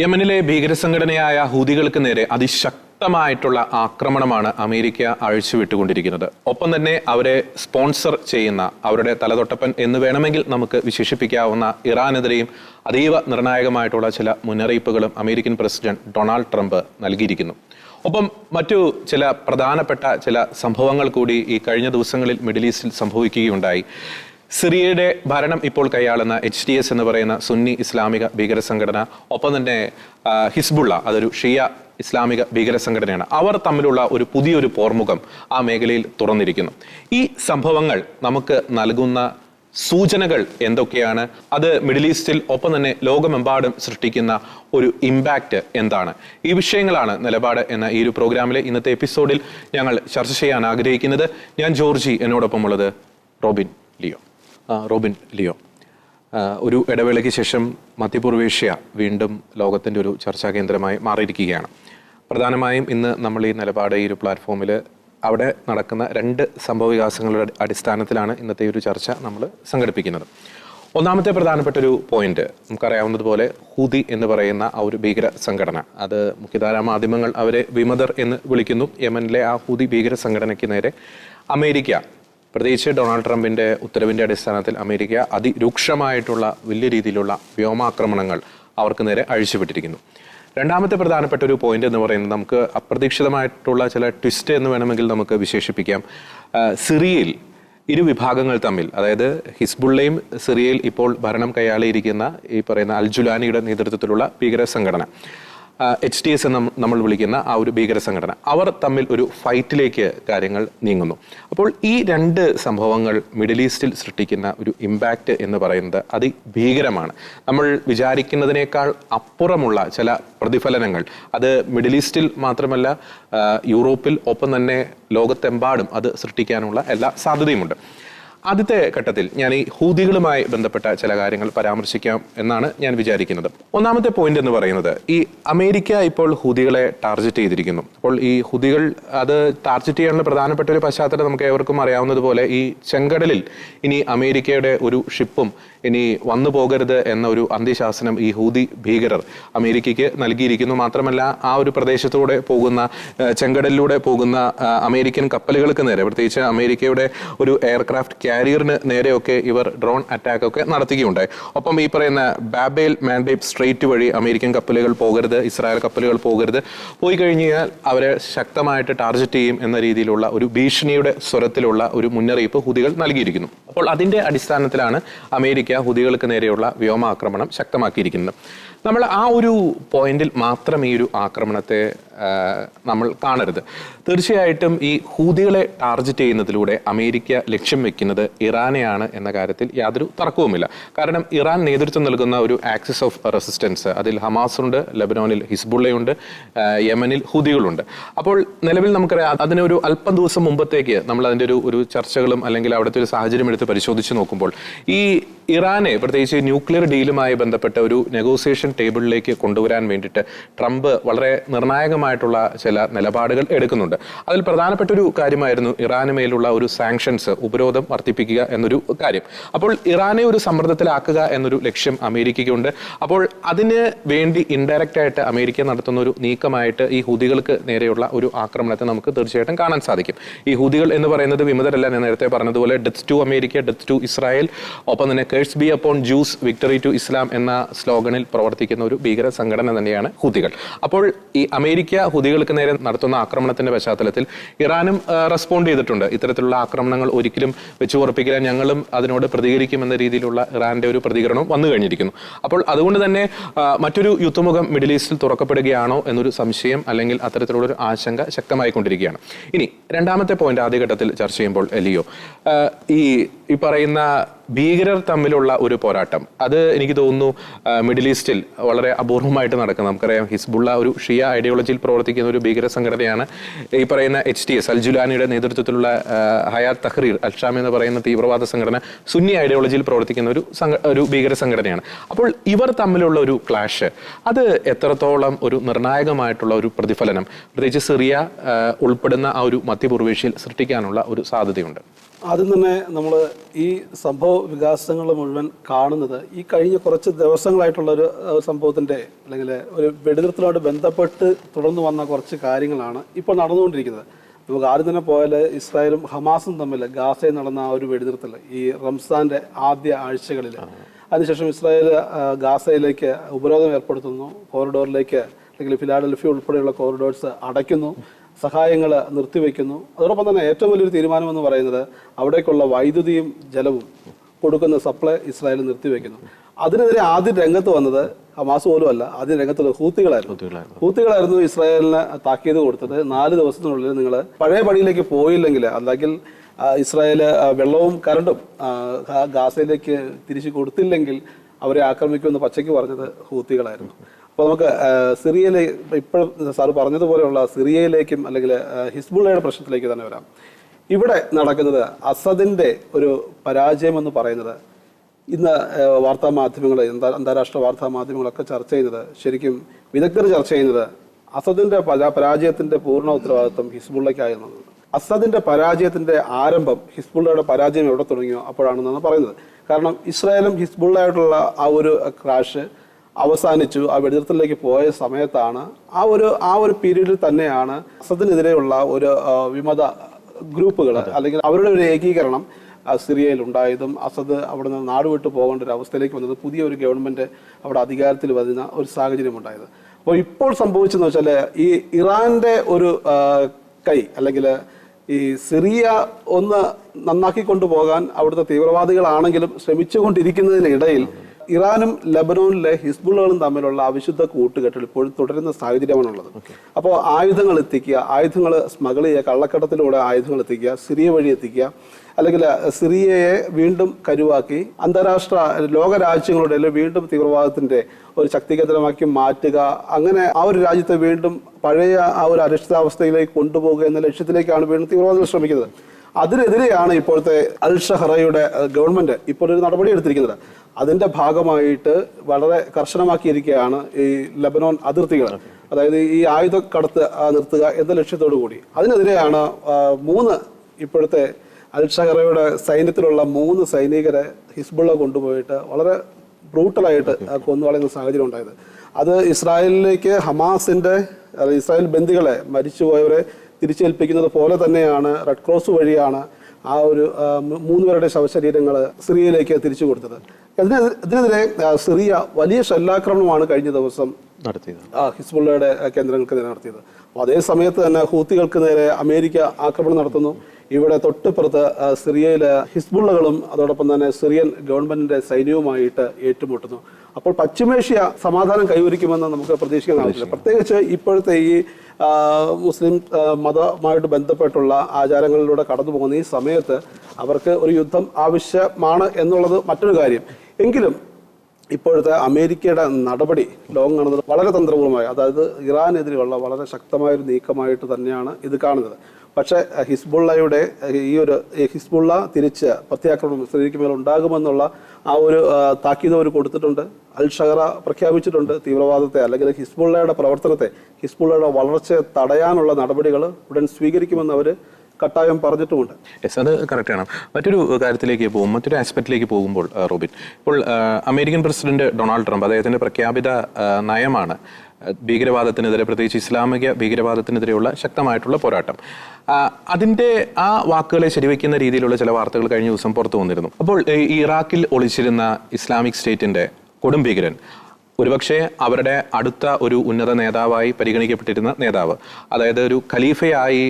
യമനിലെ ഭീകരസംഘടനയായ ഹൂതികൾക്ക് നേരെ അതിശക്തമായിട്ടുള്ള ആക്രമണമാണ് അമേരിക്ക അഴിച്ചുവിട്ടുകൊണ്ടിരിക്കുന്നത്. ഒപ്പം തന്നെ അവരെ സ്പോൺസർ ചെയ്യുന്ന അവരുടെ തലതൊട്ടപ്പൻ എന്ന് വേണമെങ്കിൽ നമുക്ക് വിശേഷിപ്പിക്കാവുന്ന ഇറാനെതിരെയും അതീവ നിർണായകമായിട്ടുള്ള ചില മുന്നറിയിപ്പുകളും അമേരിക്കൻ പ്രസിഡന്റ് ഡൊണാൾഡ് ട്രംപ് നൽകിയിരിക്കുന്നു. ഒപ്പം മറ്റു ചില പ്രധാനപ്പെട്ട ചില സംഭവങ്ങൾ കൂടി ഈ കഴിഞ്ഞ ദിവസങ്ങളിൽ മിഡിൽ ഈസ്റ്റിൽ സംഭവിക്കുകയുണ്ടായി. സിറിയയുടെ ഭരണം ഇപ്പോൾ കൈയാളുന്ന എച്ച് ഡി എസ് എന്ന് പറയുന്ന സുന്നി ഇസ്ലാമിക ഭീകര സംഘടന ഒപ്പം തന്നെ ഹിസ്ബുള്ള അതൊരു ഷിയ ഇസ്ലാമിക ഭീകര സംഘടനയാണ്. അവർ തമ്മിലുള്ള ഒരു പുതിയൊരു പോർമുഖം ആ മേഖലയിൽ തുറന്നിരിക്കുന്നു. ഈ സംഭവങ്ങൾ നമുക്ക് നൽകുന്ന സൂചനകൾ എന്തൊക്കെയാണ്? അത് മിഡിൽ ഈസ്റ്റിൽ ഒപ്പം തന്നെ ലോകമെമ്പാടും സൃഷ്ടിക്കുന്ന ഒരു ഇമ്പാക്റ്റ് എന്താണ്? ഈ വിഷയങ്ങളാണ് നിലപാട് എന്ന ഈ ഒരു പ്രോഗ്രാമിലെ ഇന്നത്തെ എപ്പിസോഡിൽ ഞങ്ങൾ ചർച്ച ചെയ്യാൻ ആഗ്രഹിക്കുന്നത്. ഞാൻ ജോർജി എന്നോടൊപ്പം ഉള്ളത് റോബിൻ ലിയോ. Robin Leo. ഒരു ഇടവേളയ്ക്ക് ശേഷം മധ്യപൂർവേഷ്യ വീണ്ടും ലോകത്തിന്റെ ഒരു ചർച്ചാ കേന്ദ്രമായി മാറിയിരിക്കുകയാണ്. പ്രധാനമായും ഇന്ന് നമ്മൾ ഈ നിലപാട് ഈ ഒരു പ്ലാറ്റ്ഫോമിൽ അവിടെ നടക്കുന്ന രണ്ട് സംഭവ വികാസങ്ങളുടെ അടിസ്ഥാനത്തിലാണ് ഇന്നത്തെ ഒരു ചർച്ച നമ്മൾ സംഘടിപ്പിക്കുന്നത്. ഒന്നാമത്തെ പ്രധാനപ്പെട്ട ഒരു പോയിന്റ് നമുക്കറിയാവുന്നതുപോലെ ഹൂതി എന്ന് പറയുന്ന ആ ഒരു ഭീകര സംഘടന അത് മുഖ്യധാരാ മാധ്യമങ്ങൾ അവരെ വിമതർ എന്ന് വിളിക്കുന്നു. യമനിലെ ആ ഹൂതി ഭീകര സംഘടനയ്ക്ക് നേരെ അമേരിക്ക പ്രത്യേകിച്ച് ഡൊണാൾഡ് ട്രംപിന്റെ ഉത്തരവിന്റെ അടിസ്ഥാനത്തിൽ അമേരിക്ക അതിരൂക്ഷമായിട്ടുള്ള വലിയ രീതിയിലുള്ള വ്യോമാക്രമണങ്ങൾ അവർക്ക് നേരെ അഴിച്ചുവിട്ടിരിക്കുന്നു. രണ്ടാമത്തെ പ്രധാനപ്പെട്ട ഒരു പോയിന്റ് എന്ന് പറയുന്നത് നമുക്ക് അപ്രതീക്ഷിതമായിട്ടുള്ള ചില ട്വിസ്റ്റ് എന്ന് വേണമെങ്കിൽ നമുക്ക് വിശേഷിപ്പിക്കാം. സിറിയയിൽ ഇരു വിഭാഗങ്ങൾ തമ്മിൽ അതായത് ഹിസ്ബുള്ളയും സിറിയയിൽ ഇപ്പോൾ ഭരണം കൈയാളിയിരിക്കുന്ന ഈ പറയുന്ന അൽജുലാനിയുടെ നേതൃത്വത്തിലുള്ള ഭീകര സംഘടന. എച്ച് ടി എസ് എന്ന് നമ്മൾ വിളിക്കുന്ന ആ ഒരു ഭീകര സംഘടന. അവർ തമ്മിൽ ഒരു ഫൈറ്റിലേക്ക് കാര്യങ്ങൾ നീങ്ങുന്നു. അപ്പോൾ ഈ രണ്ട് സംഭവങ്ങൾ മിഡിൽ ഈസ്റ്റിൽ സൃഷ്ടിക്കുന്ന ഒരു ഇമ്പാക്റ്റ് എന്ന് പറയുന്നത് അതിഭീകരമാണ്. നമ്മൾ വിചാരിക്കുന്നതിനേക്കാൾ അപ്പുറമുള്ള ചില പ്രതിഫലനങ്ങൾ. അത് മിഡിൽ ഈസ്റ്റിൽ മാത്രമല്ല യൂറോപ്പിൽ ഒപ്പം തന്നെ ലോകത്തെമ്പാടും അത് സൃഷ്ടിക്കാനുള്ള എല്ലാ സാധ്യതയുമുണ്ട്. ആദ്യത്തെ ഘട്ടത്തിൽ ഞാൻ ഈ ഹൂതികളുമായി ബന്ധപ്പെട്ട ചില കാര്യങ്ങൾ പരാമർശിക്കാം എന്നാണ് ഞാൻ വിചാരിക്കുന്നത്. ഒന്നാമത്തെ പോയിന്റ് എന്ന് പറയുന്നത് ഈ അമേരിക്ക ഇപ്പോൾ ഹൂതികളെ ടാർഗറ്റ് ചെയ്തിരിക്കുന്നു. അപ്പോൾ ഈ ഹൂതികൾ അത് ടാർഗറ്റ് ചെയ്യാനുള്ള പ്രധാനപ്പെട്ട ഒരു പശ്ചാത്തലം നമുക്ക് ഏവർക്കും അറിയാവുന്നതുപോലെ ഈ ചെങ്കടലിൽ ഇനി അമേരിക്കയുടെ ഒരു ഷിപ്പും ഇനി വന്നു പോകരുത് എന്ന ഒരു അന്ത്യശാസനം ഈ ഹൂതി ഭീകരർ അമേരിക്കയ്ക്ക് നൽകിയിരിക്കുന്നു. മാത്രമല്ല ആ ഒരു പ്രദേശത്തൂടെ പോകുന്ന ചെങ്കടലിലൂടെ പോകുന്ന അമേരിക്കൻ കപ്പലുകൾക്ക് നേരെ പ്രത്യേകിച്ച് അമേരിക്കയുടെ ഒരു എയർക്രാഫ്റ്റ് കാരിയറിന് നേരെയൊക്കെ ഇവർ ഡ്രോൺ അറ്റാക്ക് ഒക്കെ നടത്തുകയുണ്ടായി. ഒപ്പം ഈ പറയുന്ന ബാബേൽ മാൻഡേബ് സ്ട്രേറ്റ് വഴി അമേരിക്കൻ കപ്പലുകൾ പോകരുത് ഇസ്രായേൽ കപ്പലുകൾ പോകരുത് പോയി കഴിഞ്ഞാൽ അവരെ ശക്തമായിട്ട് ടാർഗറ്റ് ചെയ്യും എന്ന രീതിയിലുള്ള ഒരു ഭീഷണിയുടെ സ്വരത്തിലുള്ള ഒരു മുന്നറിയിപ്പ് ഹുതികൾ നൽകിയിരിക്കുന്നു. അപ്പോൾ അതിന്റെ അടിസ്ഥാനത്തിലാണ് അമേരിക്ക ഹുതികൾക്ക് നേരെയുള്ള വ്യോമാക്രമണം ശക്തമാക്കിയിരിക്കുന്നത് നമ്മൾ ആ ഒരു പോയിന്റിൽ മാത്രം ഈ ഒരു ആക്രമണത്തെ നമ്മൾ കാണരുത്. തീർച്ചയായിട്ടും ഈ ഹൂതികളെ ടാർഗറ്റ് ചെയ്യുന്നതിലൂടെ അമേരിക്ക ലക്ഷ്യം വെക്കുന്നത് ഇറാനെയാണ് എന്ന കാര്യത്തിൽ യാതൊരു തർക്കവുമില്ല. കാരണം ഇറാൻ നേതൃത്വം നൽകുന്ന ഒരു ആക്സിസ് ഓഫ് റെസിസ്റ്റൻസ് അതിൽ ഹമാസ് ഉണ്ട് ലബനോനിൽ ഹിസ്ബുള്ളയുണ്ട് യമനിൽ ഹൂതികളുണ്ട്. അപ്പോൾ നിലവിൽ നമുക്കറിയാം അതിനൊരു അല്പം ദിവസം മുമ്പത്തേക്ക് നമ്മൾ അതിന്റെ ഒരു ഒരു ചർച്ചകളും അല്ലെങ്കിൽ അവിടുത്തെ ഒരു സാഹചര്യം എടുത്ത് പരിശോധിച്ച് നോക്കുമ്പോൾ ഈ ഇറാനെ പ്രത്യേകിച്ച് ന്യൂക്ലിയർ ഡീലുമായി ബന്ധപ്പെട്ട ഒരു നെഗോസിയേഷൻ ടേബിളിലേക്ക് കൊണ്ടുവരാൻ വേണ്ടിയിട്ട് ട്രംപ് വളരെ നിർണായകമായിട്ടുള്ള ചില നിലപാടുകൾ എടുക്കുന്നുണ്ട്. അതിൽ പ്രധാനപ്പെട്ട ഒരു കാര്യമായിരുന്നു ഇറാന് മേലുള്ള ഒരു സാങ്ഷൻസ് ഉപരോധം വർദ്ധിപ്പിക്കുക എന്നൊരു കാര്യം. അപ്പോൾ ഇറാനെ ഒരു സമ്മർദ്ദത്തിലാക്കുക എന്നൊരു ലക്ഷ്യം അമേരിക്കയ്ക്കുണ്ട്. അപ്പോൾ അതിന് വേണ്ടി ഇൻഡയറക്റ്റ് ആയിട്ട് അമേരിക്ക നടത്തുന്ന ഒരു നീക്കമായിട്ട് ഈ ഹുദികൾക്ക് നേരെയുള്ള ഒരു ആക്രമണത്തെ നമുക്ക് തീർച്ചയായിട്ടും കാണാൻ സാധിക്കും. ഈ ഹുദികൾ എന്ന് പറയുന്നത് വിമതരല്ല ഞാൻ നേരത്തെ പറഞ്ഞതുപോലെ death to America death to Israel ഒപ്പം തന്നെ curse be upon Jews victory to Islam എന്ന സ്ലോഗനിൽ പ്രവർത്തിക്കുന്ന ഒരു ഭീകര സംഘടന തന്നെയാണ് ഹൂതികൾ. അപ്പോൾ ഈ അമേരിക്ക ഹുതികൾക്ക് നേരെ നടത്തുന്ന ആക്രമണത്തിന്റെ പശ്ചാത്തലത്തിൽ ഇറാനും റെസ്പോണ്ട് ചെയ്തിട്ടുണ്ട്. ഇത്തരത്തിലുള്ള ആക്രമണങ്ങൾ ഒരിക്കലും വെച്ചു ഉറപ്പിക്കില്ല. ഞങ്ങളും അതിനോട് പ്രതികരിക്കുമെന്ന രീതിയിലുള്ള ഇറാന്റെ ഒരു പ്രതികരണം വന്നു കഴിഞ്ഞിരിക്കുന്നു. അപ്പോൾ അതുകൊണ്ട് തന്നെ മറ്റൊരു യുദ്ധമുഖം മിഡിൽ ഈസ്റ്റിൽ തുറക്കപ്പെടുകയാണോ എന്നൊരു സംശയം അല്ലെങ്കിൽ അത്തരത്തിലുള്ള ഒരു ആശങ്ക ശക്തമായിക്കൊണ്ടിരിക്കുകയാണ്. ഇനി രണ്ടാമത്തെ പോയിന്റ് ആദ്യഘട്ടത്തിൽ ചർച്ച ചെയ്യുമ്പോൾ എലിയോ ഈ ഈ പറയുന്ന ഭീകരർ തമ്മിലുള്ള ഒരു പോരാട്ടം. അത് എനിക്ക് തോന്നുന്നു മിഡിൽ ഈസ്റ്റിൽ വളരെ അപൂർവമായിട്ട് നടക്കുന്നത് നമുക്കറിയാം ഹിസ്ബുള്ള ഒരു ഷിയ ഐഡിയോളജിയിൽ പ്രവർത്തിക്കുന്ന ഒരു ഭീകര സംഘടനയാണ്. ഈ പറയുന്ന എച്ച് ടി എസ് അൽജുലാനിയുടെ നേതൃത്വത്തിലുള്ള ഹയാത്ത് തഹ്രീർ അൽഷാം എന്ന് പറയുന്ന തീവ്രവാദ സംഘടന സുന്നി ഐഡിയോളജിയിൽ പ്രവർത്തിക്കുന്ന ഒരു ഒരു ഭീകര സംഘടനയാണ്. അപ്പോൾ ഇവർ തമ്മിലുള്ള ഒരു ക്ലാഷ് അത് എത്രത്തോളം ഒരു നിർണായകമായിട്ടുള്ള ഒരു പ്രതിഫലനം പ്രത്യേകിച്ച് സിറിയ ഉൾപ്പെടുന്ന ആ ഒരു മധ്യപൂർവേഷ്യയിൽ സൃഷ്ടിക്കാനുള്ള ഒരു സാധ്യതയുണ്ട്. ആദ്യം തന്നെ നമ്മൾ ഈ സംഭവ വികാസങ്ങൾ മുഴുവൻ കാണുന്നത് ഈ കഴിഞ്ഞ കുറച്ച് ദിവസങ്ങളായിട്ടുള്ള ഒരു സംഭവത്തിന്റെ അല്ലെങ്കിൽ ഒരു വെടിനിർത്തലോട് ബന്ധപ്പെട്ട് തുടർന്ന് വന്ന കുറച്ച് കാര്യങ്ങളാണ് ഇപ്പോൾ നടന്നുകൊണ്ടിരിക്കുന്നത്. നമുക്ക് ആദ്യം തന്നെ പോയാൽ ഇസ്രായേലും ഹമാസും തമ്മിൽ ഗാസയിൽ നടന്ന ആ ഒരു വെടിനിർത്തൽ ഈ റംസാന്റെ ആദ്യ ആഴ്ചകളിൽ അതിനുശേഷം ഇസ്രായേൽ ഗാസയിലേക്ക് ഉപരോധം ഏർപ്പെടുത്തുന്നു കോറിഡോറിലേക്ക് അല്ലെങ്കിൽ ഫിലാഡൽഫി ഉൾപ്പെടെയുള്ള കോറിഡോർസ് അടയ്ക്കുന്നു. സഹായങ്ങൾ നിർത്തിവെക്കുന്നു. അതോടൊപ്പം തന്നെ ഏറ്റവും വലിയൊരു തീരുമാനം എന്ന് പറയുന്നത് അവിടേക്കുള്ള വൈദ്യുതിയും ജലവും കൊടുക്കുന്ന സപ്ലൈ ഇസ്രായേൽ നിർത്തിവെക്കുന്നു. അതിനെതിരെ ആദ്യം രംഗത്ത് വന്നത് ഹമാസ് പോലും അല്ല ആദ്യം രംഗത്തുള്ള ഹൂത്തികളായിരുന്നു. ഹൂത്തികളായിരുന്നു. ഇസ്രായേലിന് താക്കീത് കൊടുത്തത്. നാല് ദിവസത്തിനുള്ളിൽ നിങ്ങൾ പഴയ പണിയിലേക്ക് പോയില്ലെങ്കിൽ അല്ലെങ്കിൽ ഇസ്രായേൽ വെള്ളവും കരണ്ടും ഗാസയിലേക്ക് തിരിച്ചു കൊടുത്തില്ലെങ്കിൽ അവരെ ആക്രമിക്കുമെന്ന് പച്ചയ്ക്ക് പറഞ്ഞത് ഹൂത്തികളായിരുന്നു. അപ്പോൾ നമുക്ക് സിറിയയിലെ ഇപ്പോൾ സാർ പറഞ്ഞതുപോലെയുള്ള സിറിയയിലേക്കും അല്ലെങ്കിൽ ഹിസ്ബുള്ളയുടെ പ്രശ്നത്തിലേക്ക് തന്നെ വരാം. ഇവിടെ നടക്കുന്നത് അസദിന്റെ ഒരു പരാജയം എന്ന് പറയുന്നത് ഇന്ന് വാർത്താ മാധ്യമങ്ങൾ അന്താരാഷ്ട്ര വാർത്താ മാധ്യമങ്ങളൊക്കെ ചർച്ച ചെയ്യുന്നത് ശരിക്കും വിദഗ്ധർ ചർച്ച ചെയ്യുന്നത് അസദിന്റെ പരാ- പരാജയത്തിന്റെ പൂർണ ഉത്തരവാദിത്വം ഹിസ്ബുള്ളയ്ക്കായിരുന്നു അസദിന്റെ പരാജയത്തിന്റെ ആരംഭം ഹിസ്ബുള്ളയുടെ പരാജയം എവിടെ തുടങ്ങിയോ അപ്പോഴാണെന്നാണ് പറയുന്നത്. കാരണം ഇസ്രായേലും ഹിസ്ബുള്ളയായിട്ടുള്ള ആ ഒരു ക്രാഷ് അവസാനിച്ചു. ആ വെടിനിർത്തലിലേക്ക് പോയ സമയത്താണ് ആ ഒരു ആ ഒരു പീരീഡിൽ തന്നെയാണ് അസദിനെതിരെയുള്ള ഒരു വിമത ഗ്രൂപ്പുകൾ അല്ലെങ്കിൽ അവരുടെ ഒരു ഏകീകരണം സിറിയയിൽ ഉണ്ടായതും അസദ് അവിടെ നിന്ന് നാടുവിട്ട് പോകേണ്ട ഒരു അവസ്ഥയിലേക്ക് വന്നത് പുതിയ ഒരു ഗവൺമെന്റ് അവിടെ അധികാരത്തിൽ വരുന്ന ഒരു സാഹചര്യം ഉണ്ടായത്. അപ്പോൾ ഇപ്പോൾ സംഭവിച്ചെന്ന് വെച്ചാൽ ഈ ഇറാന്റെ ഒരു കൈ അല്ലെങ്കിൽ ഈ സിറിയ ഒന്ന് നന്നാക്കി കൊണ്ടുപോകാൻ അവിടുത്തെ തീവ്രവാദികളാണെങ്കിലും ശ്രമിച്ചുകൊണ്ടിരിക്കുന്നതിനിടയിൽ ഇറാനും ലബനോനിലെ ഹിസ്ബുള്ളകളും തമ്മിലുള്ള അവിശുദ്ധ കൂട്ടുകെട്ടിൽ ഇപ്പോഴും തുടരുന്ന സാഹചര്യമാണുള്ളത്. അപ്പോൾ ആയുധങ്ങൾ എത്തിക്കുക ആയുധങ്ങൾ സ്മഗിൾ ചെയ്യുക കള്ളക്കടത്തിലൂടെ ആയുധങ്ങൾ എത്തിക്കുക സിറിയ വഴി എത്തിക്കുക അല്ലെങ്കിൽ സിറിയയെ വീണ്ടും കരുവാക്കി അന്താരാഷ്ട്ര ലോക രാജ്യങ്ങളുടെ വീണ്ടും തീവ്രവാദത്തിന്റെ ഒരു ശക്തി കേന്ദ്രമാക്കി മാറ്റുക അങ്ങനെ ആ ഒരു രാജ്യത്തെ വീണ്ടും പഴയ ആ ഒരു അരക്ഷിതാവസ്ഥയിലേക്ക് കൊണ്ടുപോകുക എന്ന ലക്ഷ്യത്തിലേക്കാണ് വീണ്ടും തീവ്രവാദികൾ ശ്രമിക്കുന്നത്. അതിനെതിരെയാണ് ഇപ്പോഴത്തെ അൽ ഷഹറയുടെ ഗവൺമെന്റ് ഇപ്പോൾ ഒരു നടപടി എടുത്തിരിക്കുന്നത്. അതിന്റെ ഭാഗമായിട്ട് വളരെ കർശനമാക്കിയിരിക്കുകയാണ് ഈ ലബനോൻ അതിർത്തികൾ. അതായത് ഈ ആയുധ കടത്ത് നിർത്തുക എന്ന ലക്ഷ്യത്തോടു കൂടി അതിനെതിരെയാണ് മൂന്ന് ഇപ്പോഴത്തെ അൽ ഷഹറയുടെ സൈന്യത്തിലുള്ള മൂന്ന് സൈനികരെ ഹിസ്ബുള്ള കൊണ്ടുപോയിട്ട് വളരെ ബ്രൂട്ടലായിട്ട് കൊന്നു കളയുന്ന സാഹചര്യം ഉണ്ടായത്. അത് ഇസ്രായേലിലേക്ക് ഹമാസിന്റെ ഇസ്രായേൽ ബന്ദികളെ മരിച്ചുപോയവരെ തിരിച്ചേൽപ്പിക്കുന്നത് പോലെ തന്നെയാണ് റെഡ് ക്രോസ് വഴിയാണ് ആ ഒരു മൂന്നുപേരുടെ മൂ- മൂന്ന് പേരുടെ ശവശരീരങ്ങൾ സിറിയയിലേക്ക് തിരിച്ചു കൊടുത്തത്. അതിനെതിരെ ഇതിനെതിരെ സിറിയ വലിയ ഷെല്ലാക്രമണമാണ് കഴിഞ്ഞ ദിവസം നടത്തിയത്. ആ ഹിസ്ബുള്ളയുടെ കേന്ദ്രങ്ങൾക്ക് നേരെ നടത്തിയത്. അപ്പോൾ അതേ സമയത്ത് തന്നെ ഹൂത്തികൾക്ക് നേരെ അമേരിക്ക ആക്രമണം നടത്തുന്നു. ഇവിടെ തൊട്ടിപ്പുറത്ത് സിറിയയിലെ ഹിസ്ബുള്ളകളും അതോടൊപ്പം തന്നെ സിറിയൻ ഗവൺമെന്റിന്റെ സൈന്യവുമായിട്ട് ഏറ്റുമുട്ടുന്നു. അപ്പോൾ പശ്ചിമേഷ്യ സമാധാനം കൈവരിക്കുമെന്ന് നമുക്ക് പ്രതീക്ഷിക്കാൻ പ്രതീക്ഷിക്കാനാവില്ല പ്രത്യേകിച്ച് ഇപ്പോഴത്തെ ഈ മുസ്ലിം മതമായിട്ട് ബന്ധപ്പെട്ടുള്ള ആചാരങ്ങളിലൂടെ കടന്നു പോകുന്ന ഈ സമയത്ത് അവർക്ക് ഒരു യുദ്ധം ആവശ്യമാണ് എന്നുള്ളത് മറ്റൊരു കാര്യം. എങ്കിലും ഇപ്പോഴത്തെ അമേരിക്കയുടെ നടപടി ലോകം കാണുന്നത് വളരെ തന്ത്രപൂർവമായ അതായത് ഇറാനെതിരെയുള്ള വളരെ ശക്തമായ ഒരു നീക്കമായിട്ട് തന്നെയാണ് ഇത് കാണുന്നത്. പക്ഷേ ഹിസ്ബുള്ളയുടെ ഈ ഒരു ഹിസ്ബുള്ള തിരിച്ച് പ്രത്യാക്രമണം ഇസ്രയേലിക്ക് മേൽ ഉണ്ടാകുമെന്നുള്ള ആ ഒരു താക്കീത് അവർ കൊടുത്തിട്ടുണ്ട്. അൽ ഷഹറ പ്രഖ്യാപിച്ചിട്ടുണ്ട് തീവ്രവാദത്തെ അല്ലെങ്കിൽ ഹിസ്ബുള്ളയുടെ പ്രവർത്തനത്തെ ഹിസ്ബുള്ളയുടെ വളർച്ചയെ തടയാനുള്ള നടപടികൾ ഉടൻ സ്വീകരിക്കുമെന്ന് അവർ കട്ടായം പറഞ്ഞിട്ടുമുണ്ട്. യെസ് അത് കറക്റ്റാണ് മറ്റൊരു കാര്യത്തിലേക്ക് പോകും. മറ്റൊരു ആസ്പെക്റ്റിലേക്ക് പോകുമ്പോൾ റോബിൻ ഇപ്പോൾ അമേരിക്കൻ പ്രസിഡന്റ് ഡൊണാൾഡ് ട്രംപ് അദ്ദേഹത്തിന്റെ പ്രഖ്യാപിത നയമാണ് ഭീകരവാദത്തിനെതിരെ പ്രത്യേകിച്ച് ഇസ്ലാമിക ഭീകരവാദത്തിനെതിരെയുള്ള ശക്തമായിട്ടുള്ള പോരാട്ടം. അതിന്റെ ആ വാക്കുകളെ ശരിവെക്കുന്ന രീതിയിലുള്ള ചില വാർത്തകൾ കഴിഞ്ഞ ദിവസം പുറത്തു വന്നിരുന്നു. അപ്പോൾ ഇറാഖിൽ ഒളിച്ചിരുന്ന ഇസ്ലാമിക് സ്റ്റേറ്റിന്റെ കൊടും ഭീകരൻ ഒരുപക്ഷെ അവരുടെ അടുത്ത ഒരു ഉന്നത നേതാവായി പരിഗണിക്കപ്പെട്ടിരുന്ന നേതാവ് അതായത് ഒരു ഖലീഫയായി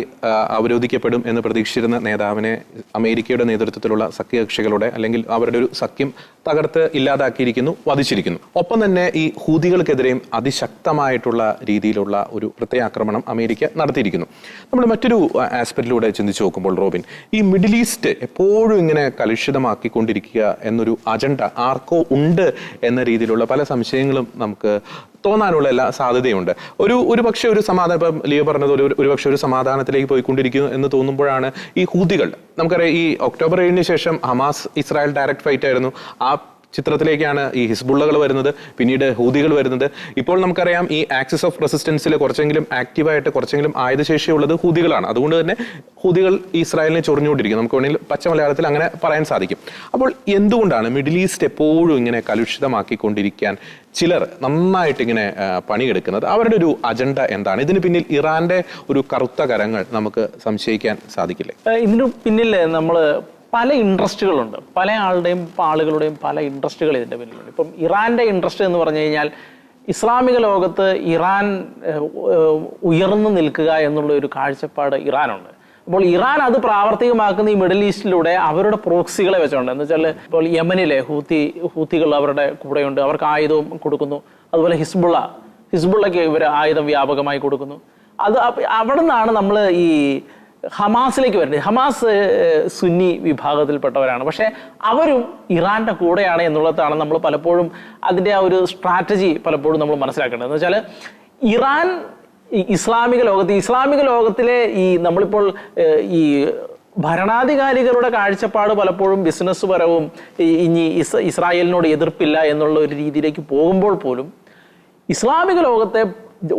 അവരോധിക്കപ്പെടും എന്ന് പ്രതീക്ഷിച്ചിരുന്ന നേതാവിനെ അമേരിക്കയുടെ നേതൃത്വത്തിലുള്ള സഖ്യകക്ഷികളുടെ അല്ലെങ്കിൽ അവരുടെ ഒരു സഖ്യം തകർത്ത് ഇല്ലാതാക്കിയിരിക്കുന്നു വധിച്ചിരിക്കുന്നു. ഒപ്പം തന്നെ ഈ ഹൂതികൾക്കെതിരെയും അതിശക്തമായിട്ടുള്ള രീതിയിലുള്ള ഒരു പ്രത്യാക്രമണം അമേരിക്ക നടത്തിയിരിക്കുന്നു. നമ്മൾ മറ്റൊരു ആസ്പെക്റ്റിലൂടെ ചിന്തിച്ചു നോക്കുമ്പോൾ റോബിൻ ഈ മിഡിൽ ഈസ്റ്റ് എപ്പോഴും ഇങ്ങനെ കലുഷിതമാക്കിക്കൊണ്ടിരിക്കുക എന്നൊരു അജണ്ട ആർക്കോ ഉണ്ട് എന്ന രീതിയിലുള്ള പല സംശയങ്ങളും നമുക്ക് തോന്നാനുള്ള എല്ലാ സാധ്യതയുണ്ട്. ഒരു ഒരു പക്ഷേ ഒരു സമാധാനം ഇപ്പം ലിയോ പറഞ്ഞത് ഒരു ഒരു പക്ഷേ ഒരു സമാധാനത്തിലേക്ക് പോയിക്കൊണ്ടിരിക്കുന്നു എന്ന് തോന്നുമ്പോഴാണ് ഈ ഹൂതികൾ. നമുക്കറിയാം ഈ ഒക്ടോബർ ഏഴിന് ശേഷം ഹമാസ് ഇസ്രായേൽ ഡയറക്റ്റ് ഫൈറ്റ് ആയിരുന്നു ആ ചിത്രത്തിലേക്കാണ് ഈ ഹിസ്ബുള്ളകൾ വരുന്നത് പിന്നീട് ഹൂതികൾ വരുന്നത്. ഇപ്പോൾ നമുക്കറിയാം ഈ ആക്സിസ് ഓഫ് റെസിസ്റ്റൻസിൽ കുറച്ചെങ്കിലും ആക്റ്റീവായിട്ട് കുറച്ചെങ്കിലും ആയുധശേഷിയുള്ളത് ഹൂതികളാണ് അതുകൊണ്ട് തന്നെ ഹൂതികൾ ഇസ്രായേലിനെ ചൊറിഞ്ഞുകൊണ്ടിരിക്കും നമുക്ക് വേണമെങ്കിൽ പച്ച മലയാളത്തിൽ അങ്ങനെ പറയാൻ സാധിക്കും. അപ്പോൾ എന്തുകൊണ്ടാണ് മിഡിൽ ഈസ്റ്റ് എപ്പോഴും ഇങ്ങനെ കലുഷിതമാക്കിക്കൊണ്ടിരിക്കാൻ ചിലർ നന്നായിട്ട് ഇങ്ങനെ പണിയെടുക്കുന്നത്? അവരുടെ ഒരു അജണ്ട എന്താണ്? ഇതിന് പിന്നിൽ ഇറാന്റെ ഒരു കറുത്ത കരങ്ങൾ നമുക്ക് സംശയിക്കാൻ സാധിക്കില്ലേ? ഇതിനു പിന്നിൽ നമ്മൾ പല ഇൻട്രസ്റ്റുകളുണ്ട്. പല ആളുടെയും ആളുകളുടെയും പല ഇൻട്രസ്റ്റുകൾ ഇതിന്റെ പിന്നിലുണ്ട്. ഇപ്പം ഇറാന്റെ ഇൻട്രസ്റ്റ് എന്ന് പറഞ്ഞു കഴിഞ്ഞാൽ ഇസ്ലാമിക ലോകത്ത് ഇറാൻ ഉയർന്നു നിൽക്കുക എന്നുള്ള ഒരു കാഴ്ചപ്പാട് ഇറാനുണ്ട്. അപ്പോൾ ഇറാൻ അത് പ്രാവർത്തികമാക്കുന്ന ഈ മിഡിൽ ഈസ്റ്റിലൂടെ അവരുടെ പ്രോക്സികളെ വെച്ചുകൊണ്ട് എന്ന് വെച്ചാൽ ഇപ്പോൾ യമനിലെ ഹൂത്തി ഹൂത്തികൾ അവരുടെ കൂടെയുണ്ട്. അവർക്ക് ആയുധവും കൊടുക്കുന്നു. അതുപോലെ ഹിസ്ബുള്ള ഹിസ്ബുള്ളയ്ക്ക് ഇവർ ആയുധം വ്യാപകമായി കൊടുക്കുന്നു. അത് അവിടെ നിന്നാണ് നമ്മൾ ഈ ഹമാസിലേക്ക് വരുന്നത് ഹമാസ് സുന്നി വിഭാഗത്തിൽപ്പെട്ടവരാണ്. പക്ഷേ അവരും ഇറാന്റെ കൂടെയാണ് എന്നുള്ളതാണ് നമ്മൾ പലപ്പോഴും അതിന്റെ ആ ഒരു സ്ട്രാറ്റജി പലപ്പോഴും നമ്മൾ മനസ്സിലാക്കേണ്ടത്. എന്ന് വെച്ചാൽ ഇറാൻ ഇസ്ലാമിക ലോകത്ത് ഇസ്ലാമിക ലോകത്തിലെ ഈ നമ്മളിപ്പോൾ ഈ ഭരണാധികാരികളുടെ കാഴ്ചപ്പാട് പലപ്പോഴും ബിസിനസ് പരവും ഇനി ഇസ് ഇസ്രായേലിനോട് എതിർപ്പില്ല എന്നുള്ള ഒരു രീതിയിലേക്ക് പോകുമ്പോൾ പോലും ഇസ്ലാമിക ലോകത്തെ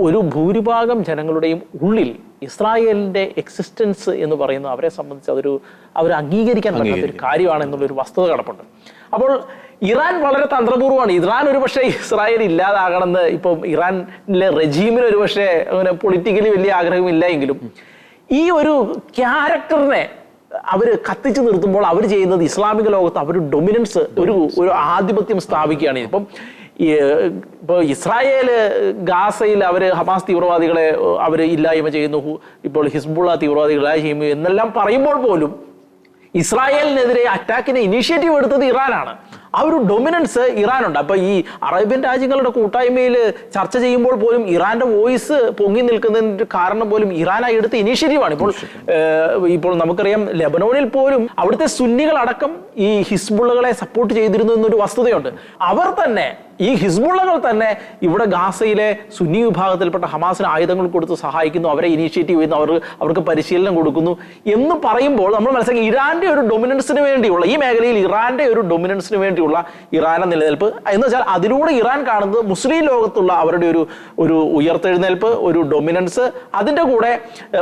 ഒരു ഭൂരിഭാഗം ജനങ്ങളുടെയും ഉള്ളിൽ ഇസ്രായേലിന്റെ എക്സിസ്റ്റൻസ് എന്ന് പറയുന്നത് അവരെ സംബന്ധിച്ച് അതൊരു അവർ അംഗീകരിക്കാൻ പറ്റാത്ത ഒരു കാര്യമാണ് എന്നുള്ളൊരു വസ്തുത കിടപ്പുണ്ട്. അപ്പോൾ ഇറാൻ വളരെ തന്ത്രപൂർവമാണ്. ഇറാൻ ഒരു പക്ഷേ ഇസ്രായേൽ ഇല്ലാതാകണമെന്ന് ഇപ്പം ഇറാനിലെ റെജീമിന് ഒരു പക്ഷേ അങ്ങനെ പൊളിറ്റിക്കലി വലിയ ആഗ്രഹമില്ല എങ്കിലും ഈ ഒരു ക്യാരക്ടറിനെ അവർ കത്തിച്ചു നിർത്തുമ്പോൾ അവർ ചെയ്യുന്നത് ഇസ്ലാമിക ലോകത്ത് അവർ ഡൊമിനൻസ് ഒരു ഒരു ആധിപത്യം സ്ഥാപിക്കുകയാണ്. ഇപ്പം ഈ, ഇപ്പോൾ ഇസ്രായേൽ ഗാസയിൽ അവർ ഹമാസ് തീവ്രവാദികളെ അവർ ഇല്ലായ്മ ചെയ്യുന്നു. ഇപ്പോൾ ഹിസ്ബുള്ള തീവ്രവാദികളായി ചെയ്യുന്നു എന്നെല്ലാം പറയുമ്പോൾ പോലും ഇസ്രായേലിനെതിരെ അറ്റാക്കിന് ഇനീഷ്യേറ്റീവ് എടുത്തത് ഇറാനാണ്. ആ ഒരു ഡൊമിനൻസ് ഇറാനുണ്ട്. അപ്പോൾ ഈ അറേബ്യൻ രാജ്യങ്ങളുടെ കൂട്ടായ്മയിൽ ചർച്ച ചെയ്യുമ്പോൾ പോലും ഇറാന്റെ വോയിസ് പൊങ്ങി നിൽക്കുന്നതിന്റെ കാരണം പോലും ഇറാനായി എടുത്ത ഇനീഷ്യേറ്റീവാണ് ഇപ്പോൾ ഇപ്പോൾ നമുക്കറിയാം ലെബനോണിൽ പോലും അവിടുത്തെ സുന്നികളടക്കം ഈ ഹിസ്ബുള്ളകളെ സപ്പോർട്ട് ചെയ്തിരുന്നു എന്നൊരു വസ്തുതയുണ്ട്. അവർ തന്നെ ഈ ഹിസ്ബുള്ളകൾ തന്നെ ഇവിടെ ഗാസയിലെ സുന്നി വിഭാഗത്തിൽപ്പെട്ട ഹമാസിന് ആയുധങ്ങൾ കൊടുത്ത് സഹായിക്കുന്നു അവരെ ഇനീഷ്യേറ്റീവ് ചെയ്യുന്നു അവർ അവർക്ക് പരിശീലനം കൊടുക്കുന്നു എന്ന് പറയുമ്പോൾ നമ്മൾ മനസ്സിലാക്കി ഇറാന്റെ ഒരു ഡൊമിനൻസിന് വേണ്ടിയുള്ള ഈ മേഖലയിൽ ഇറാന്റെ ഒരു ഡൊമിനൻസിന് വേണ്ടിയുള്ള ഇറാന്റെ നിലനിൽപ്പ് എന്ന് വെച്ചാൽ അതിലൂടെ ഇറാൻ കാണുന്നത് മുസ്ലിം ലോകത്തുള്ള അവരുടെ ഒരു ഒരു ഉയർത്തെഴുന്നേൽപ്പ് ഒരു ഡൊമിനൻസ് അതിന്റെ കൂടെ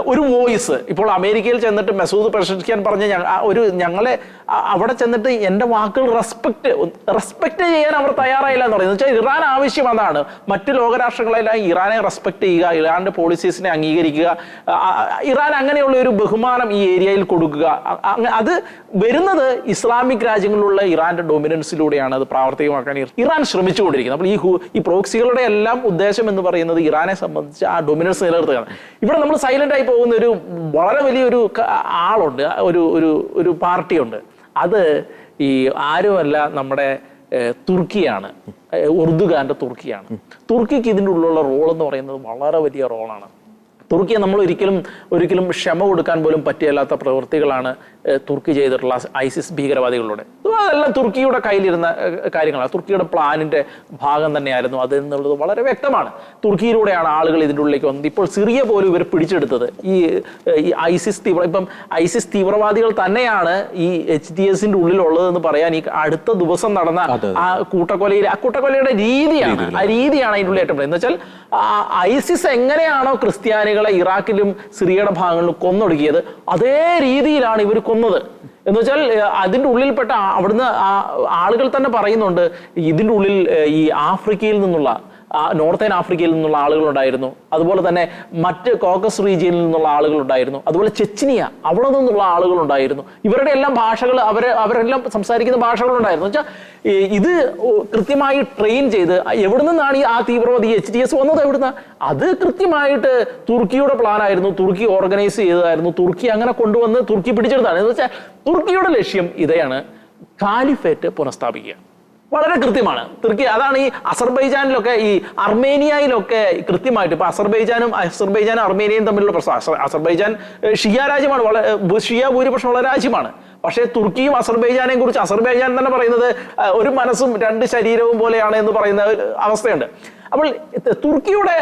ഒരു വോയിസ് ഇപ്പോൾ അമേരിക്കയിൽ ചെന്നിട്ട് മെസൂദ് പ്രശംസിക്കാൻ പറഞ്ഞ ഒരു ഞങ്ങളെ അവിടെ ചെന്നിട്ട് എന്റെ വാക്കുകൾ റെസ്പെക്ട് റെസ്പെക്ട് ചെയ്യാൻ അവർ തയ്യാറായില്ല എന്ന് പറയുന്നത് വെച്ചാൽ ഇറാൻ ആവശ്യം അതാണ്. മറ്റ് ലോകരാഷ്ട്രങ്ങളെല്ലാം ഇറാനെ റെസ്പെക്ട് ചെയ്യുക ഇറാന്റെ പോളിസീസിനെ അംഗീകരിക്കുക ഇറാൻ അങ്ങനെയുള്ള ഒരു ബഹുമാനം ഈ ഏരിയയിൽ കൊടുക്കുക. അത് വരുന്നത് ഇസ്ലാമിക് രാജ്യങ്ങളിലുള്ള ഇറാന്റെ ഡൊമിനൻസിലൂടെയാണ് അത് പ്രാവർത്തികമാക്കാൻ ഇറാൻ ശ്രമിച്ചുകൊണ്ടിരിക്കുന്നത്. അപ്പോൾ ഈ ഈ പ്രോക്സികളുടെ എല്ലാം ഉദ്ദേശം എന്ന് പറയുന്നത് ഇറാനെ സംബന്ധിച്ച് ആ ഡൊമിനൻസ് നിലനിർത്തുകയാണ്. ഇവിടെ നമ്മൾ സൈലന്റ് ആയി പോകുന്ന ഒരു വളരെ വലിയൊരു ആളുണ്ട്. ഒരു ഒരു ഒരു പാർട്ടിയുണ്ട്. അത് ഈ ആരുമല്ല നമ്മുടെ തുർക്കിയാണ്. ഉറുദുഖാന്റെ തുർക്കിയാണ്. തുർക്കിക്ക് ഇതിന്റെ ഉള്ളിലുള്ള റോൾ എന്ന് പറയുന്നത് വളരെ വലിയ റോളാണ് തുർക്കിയെ നമ്മൾ ഒരിക്കലും ഒരിക്കലും ക്ഷമ കൊടുക്കാൻ പോലും പറ്റിയല്ലാത്ത പ്രവൃത്തികളാണ് തുർക്കി ചെയ്തിട്ടുള്ള ഐസിസ് ഭീകരവാദികളുടെ. അതെല്ലാം തുർക്കിയുടെ കയ്യിലിരുന്ന കാര്യങ്ങളാണ് തുർക്കിയുടെ പ്ലാനിന്റെ ഭാഗം തന്നെയായിരുന്നു അത് എന്നുള്ളത് വളരെ വ്യക്തമാണ്. തുർക്കിയിലൂടെയാണ് ആളുകൾ ഇതിന്റെ ഉള്ളിലേക്ക് വന്നത്. ഇപ്പോൾ സിറിയ പോലും ഇവർ പിടിച്ചെടുത്തത്. ഈ ഈ ഐസിസ് തീവ്ര ഇപ്പം ഐസിസ് തീവ്രവാദികൾ തന്നെയാണ് ഈ എച്ച് ഡി എസിന്റെ ഉള്ളിലുള്ളതെന്ന് പറയാൻ ഈ അടുത്ത ദിവസം നടന്ന ആ കൂട്ടക്കൊലയിൽ ആ കൂട്ടക്കൊലയുടെ രീതിയാണ് ആ രീതിയാണ് അതിന്റെ ഉള്ളിൽ ഏറ്റവും എന്ന് വെച്ചാൽ ഐസിസ് എങ്ങനെയാണോ ക്രിസ്ത്യാനികളെ ഇറാഖിലും സിറിയയുടെ ഭാഗങ്ങളിലും കൊന്നൊടുക്കിയത്. അതേ രീതിയിലാണ് ഇവർ കൊന്നത്. എന്ന് വെച്ചാൽ അതിന്റെ ഉള്ളിൽപ്പെട്ട അവിടുന്ന് ആളുകൾ തന്നെ പറയുന്നുണ്ട് ഇതിന്റെ ഉള്ളിൽ ഈ ആഫ്രിക്കയിൽ നിന്നുള്ള നോർത്തേൺ ആഫ്രിക്കയിൽ നിന്നുള്ള ആളുകളുണ്ടായിരുന്നു. അതുപോലെ തന്നെ മറ്റ് കോക്കസ് റീജിയനിൽ നിന്നുള്ള ആളുകളുണ്ടായിരുന്നു. അതുപോലെ ചെച്ചിനിയ അവിടെ നിന്നുള്ള ആളുകളുണ്ടായിരുന്നു. ഇവരുടെ എല്ലാം ഭാഷകൾ അവർ അവരെല്ലാം സംസാരിക്കുന്ന ഭാഷകളുണ്ടായിരുന്നു. വെച്ചാൽ ഇത് കൃത്യമായി ട്രെയിൻ ചെയ്ത് എവിടെ നിന്നാണ് ഈ ആ തീവ്രവാദി എച്ച് ഡി എസ് വന്നത് എവിടുന്ന? അത് കൃത്യമായിട്ട് തുർക്കിയുടെ പ്ലാൻ ആയിരുന്നു. തുർക്കി ഓർഗനൈസ് ചെയ്തതായിരുന്നു. തുർക്കി അങ്ങനെ കൊണ്ടുവന്ന് തുർക്കി പിടിച്ചെടുത്താണ് എന്ന് വെച്ചാൽ തുർക്കിയുടെ ലക്ഷ്യം ഇതയാണ്. കാലിഫേറ്റ് പുനഃസ്ഥാപിക്കുക. വളരെ കൃത്യമാണ്. തുർക്കി അതാണ് ഈ അസർബൈജാനിലൊക്കെ ഈ അർമേനിയയിലൊക്കെ കൃത്യമായിട്ട്. ഇപ്പൊ അസർബൈജാനും അസർബൈജാനും അർമേനിയയും തമ്മിലുള്ള പ്രശ്നം. അസർബൈജാൻ ഷിയ രാജ്യമാണ്. വളരെ ഷിയ ഭൂരിപക്ഷമുള്ള രാജ്യമാണ്. പക്ഷേ തുർക്കിയും അസർബൈജാനെയും കുറിച്ച് അസർബൈജാൻ തന്നെ പറയുന്നത് ഒരു മനസ്സും രണ്ട് ശരീരവും പോലെയാണ് എന്ന് പറയുന്ന അവസ്ഥയുണ്ട്. അപ്പോൾ തുർക്കിയുടെ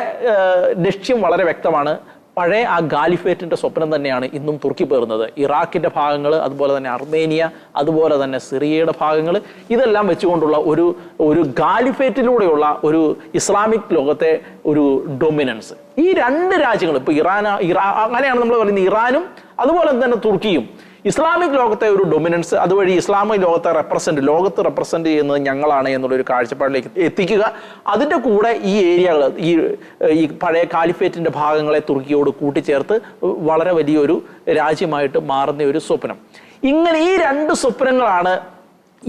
ലക്ഷ്യം വളരെ വ്യക്തമാണ്. പഴയ ആ ഗാലിഫേറ്റിന്റെ സ്വപ്നം തന്നെയാണ് ഇന്നും തുർക്കി പേറുന്നത്. ഇറാഖിന്റെ ഭാഗങ്ങൾ അതുപോലെ തന്നെ അർമേനിയ അതുപോലെ തന്നെ സിറിയയുടെ ഭാഗങ്ങൾ ഇതെല്ലാം വെച്ചുകൊണ്ടുള്ള ഒരു ഒരു ഗാലിഫേറ്റിലൂടെയുള്ള ഒരു ഇസ്ലാമിക് ലോകത്തെ ഒരു ഡൊമിനൻസ് ഈ രണ്ട് രാജ്യങ്ങൾ ഇപ്പൊ ഇറാൻ ഇറാ അങ്ങനെയാണ് നമ്മൾ പറയുന്നത് ഇറാനും അതുപോലെ തന്നെ തുർക്കിയും. ഇസ്ലാമിക് ലോകത്തെ ഒരു ഡൊമിനൻസ് അതുവഴി ഇസ്ലാമിക് ലോകത്തെ റെപ്രസെന്റ് ലോകത്ത് റെപ്രസെന്റ് ചെയ്യുന്നത് ഞങ്ങളാണ് എന്നുള്ള ഒരു കാഴ്ചപ്പാടിലേക്ക് എത്തിക്കുക. അതിന്റെ കൂടെ ഈ ഏരിയകൾ ഈ ഈ പഴയ കാലിഫേറ്റിന്റെ ഭാഗങ്ങളെ തുർക്കിയോട് കൂട്ടിച്ചേർത്ത് വളരെ വലിയൊരു രാജ്യമായിട്ട് മാറുന്ന ഒരു സ്വപ്നം. ഇങ്ങനെ ഈ രണ്ട് സ്വപ്നങ്ങളാണ്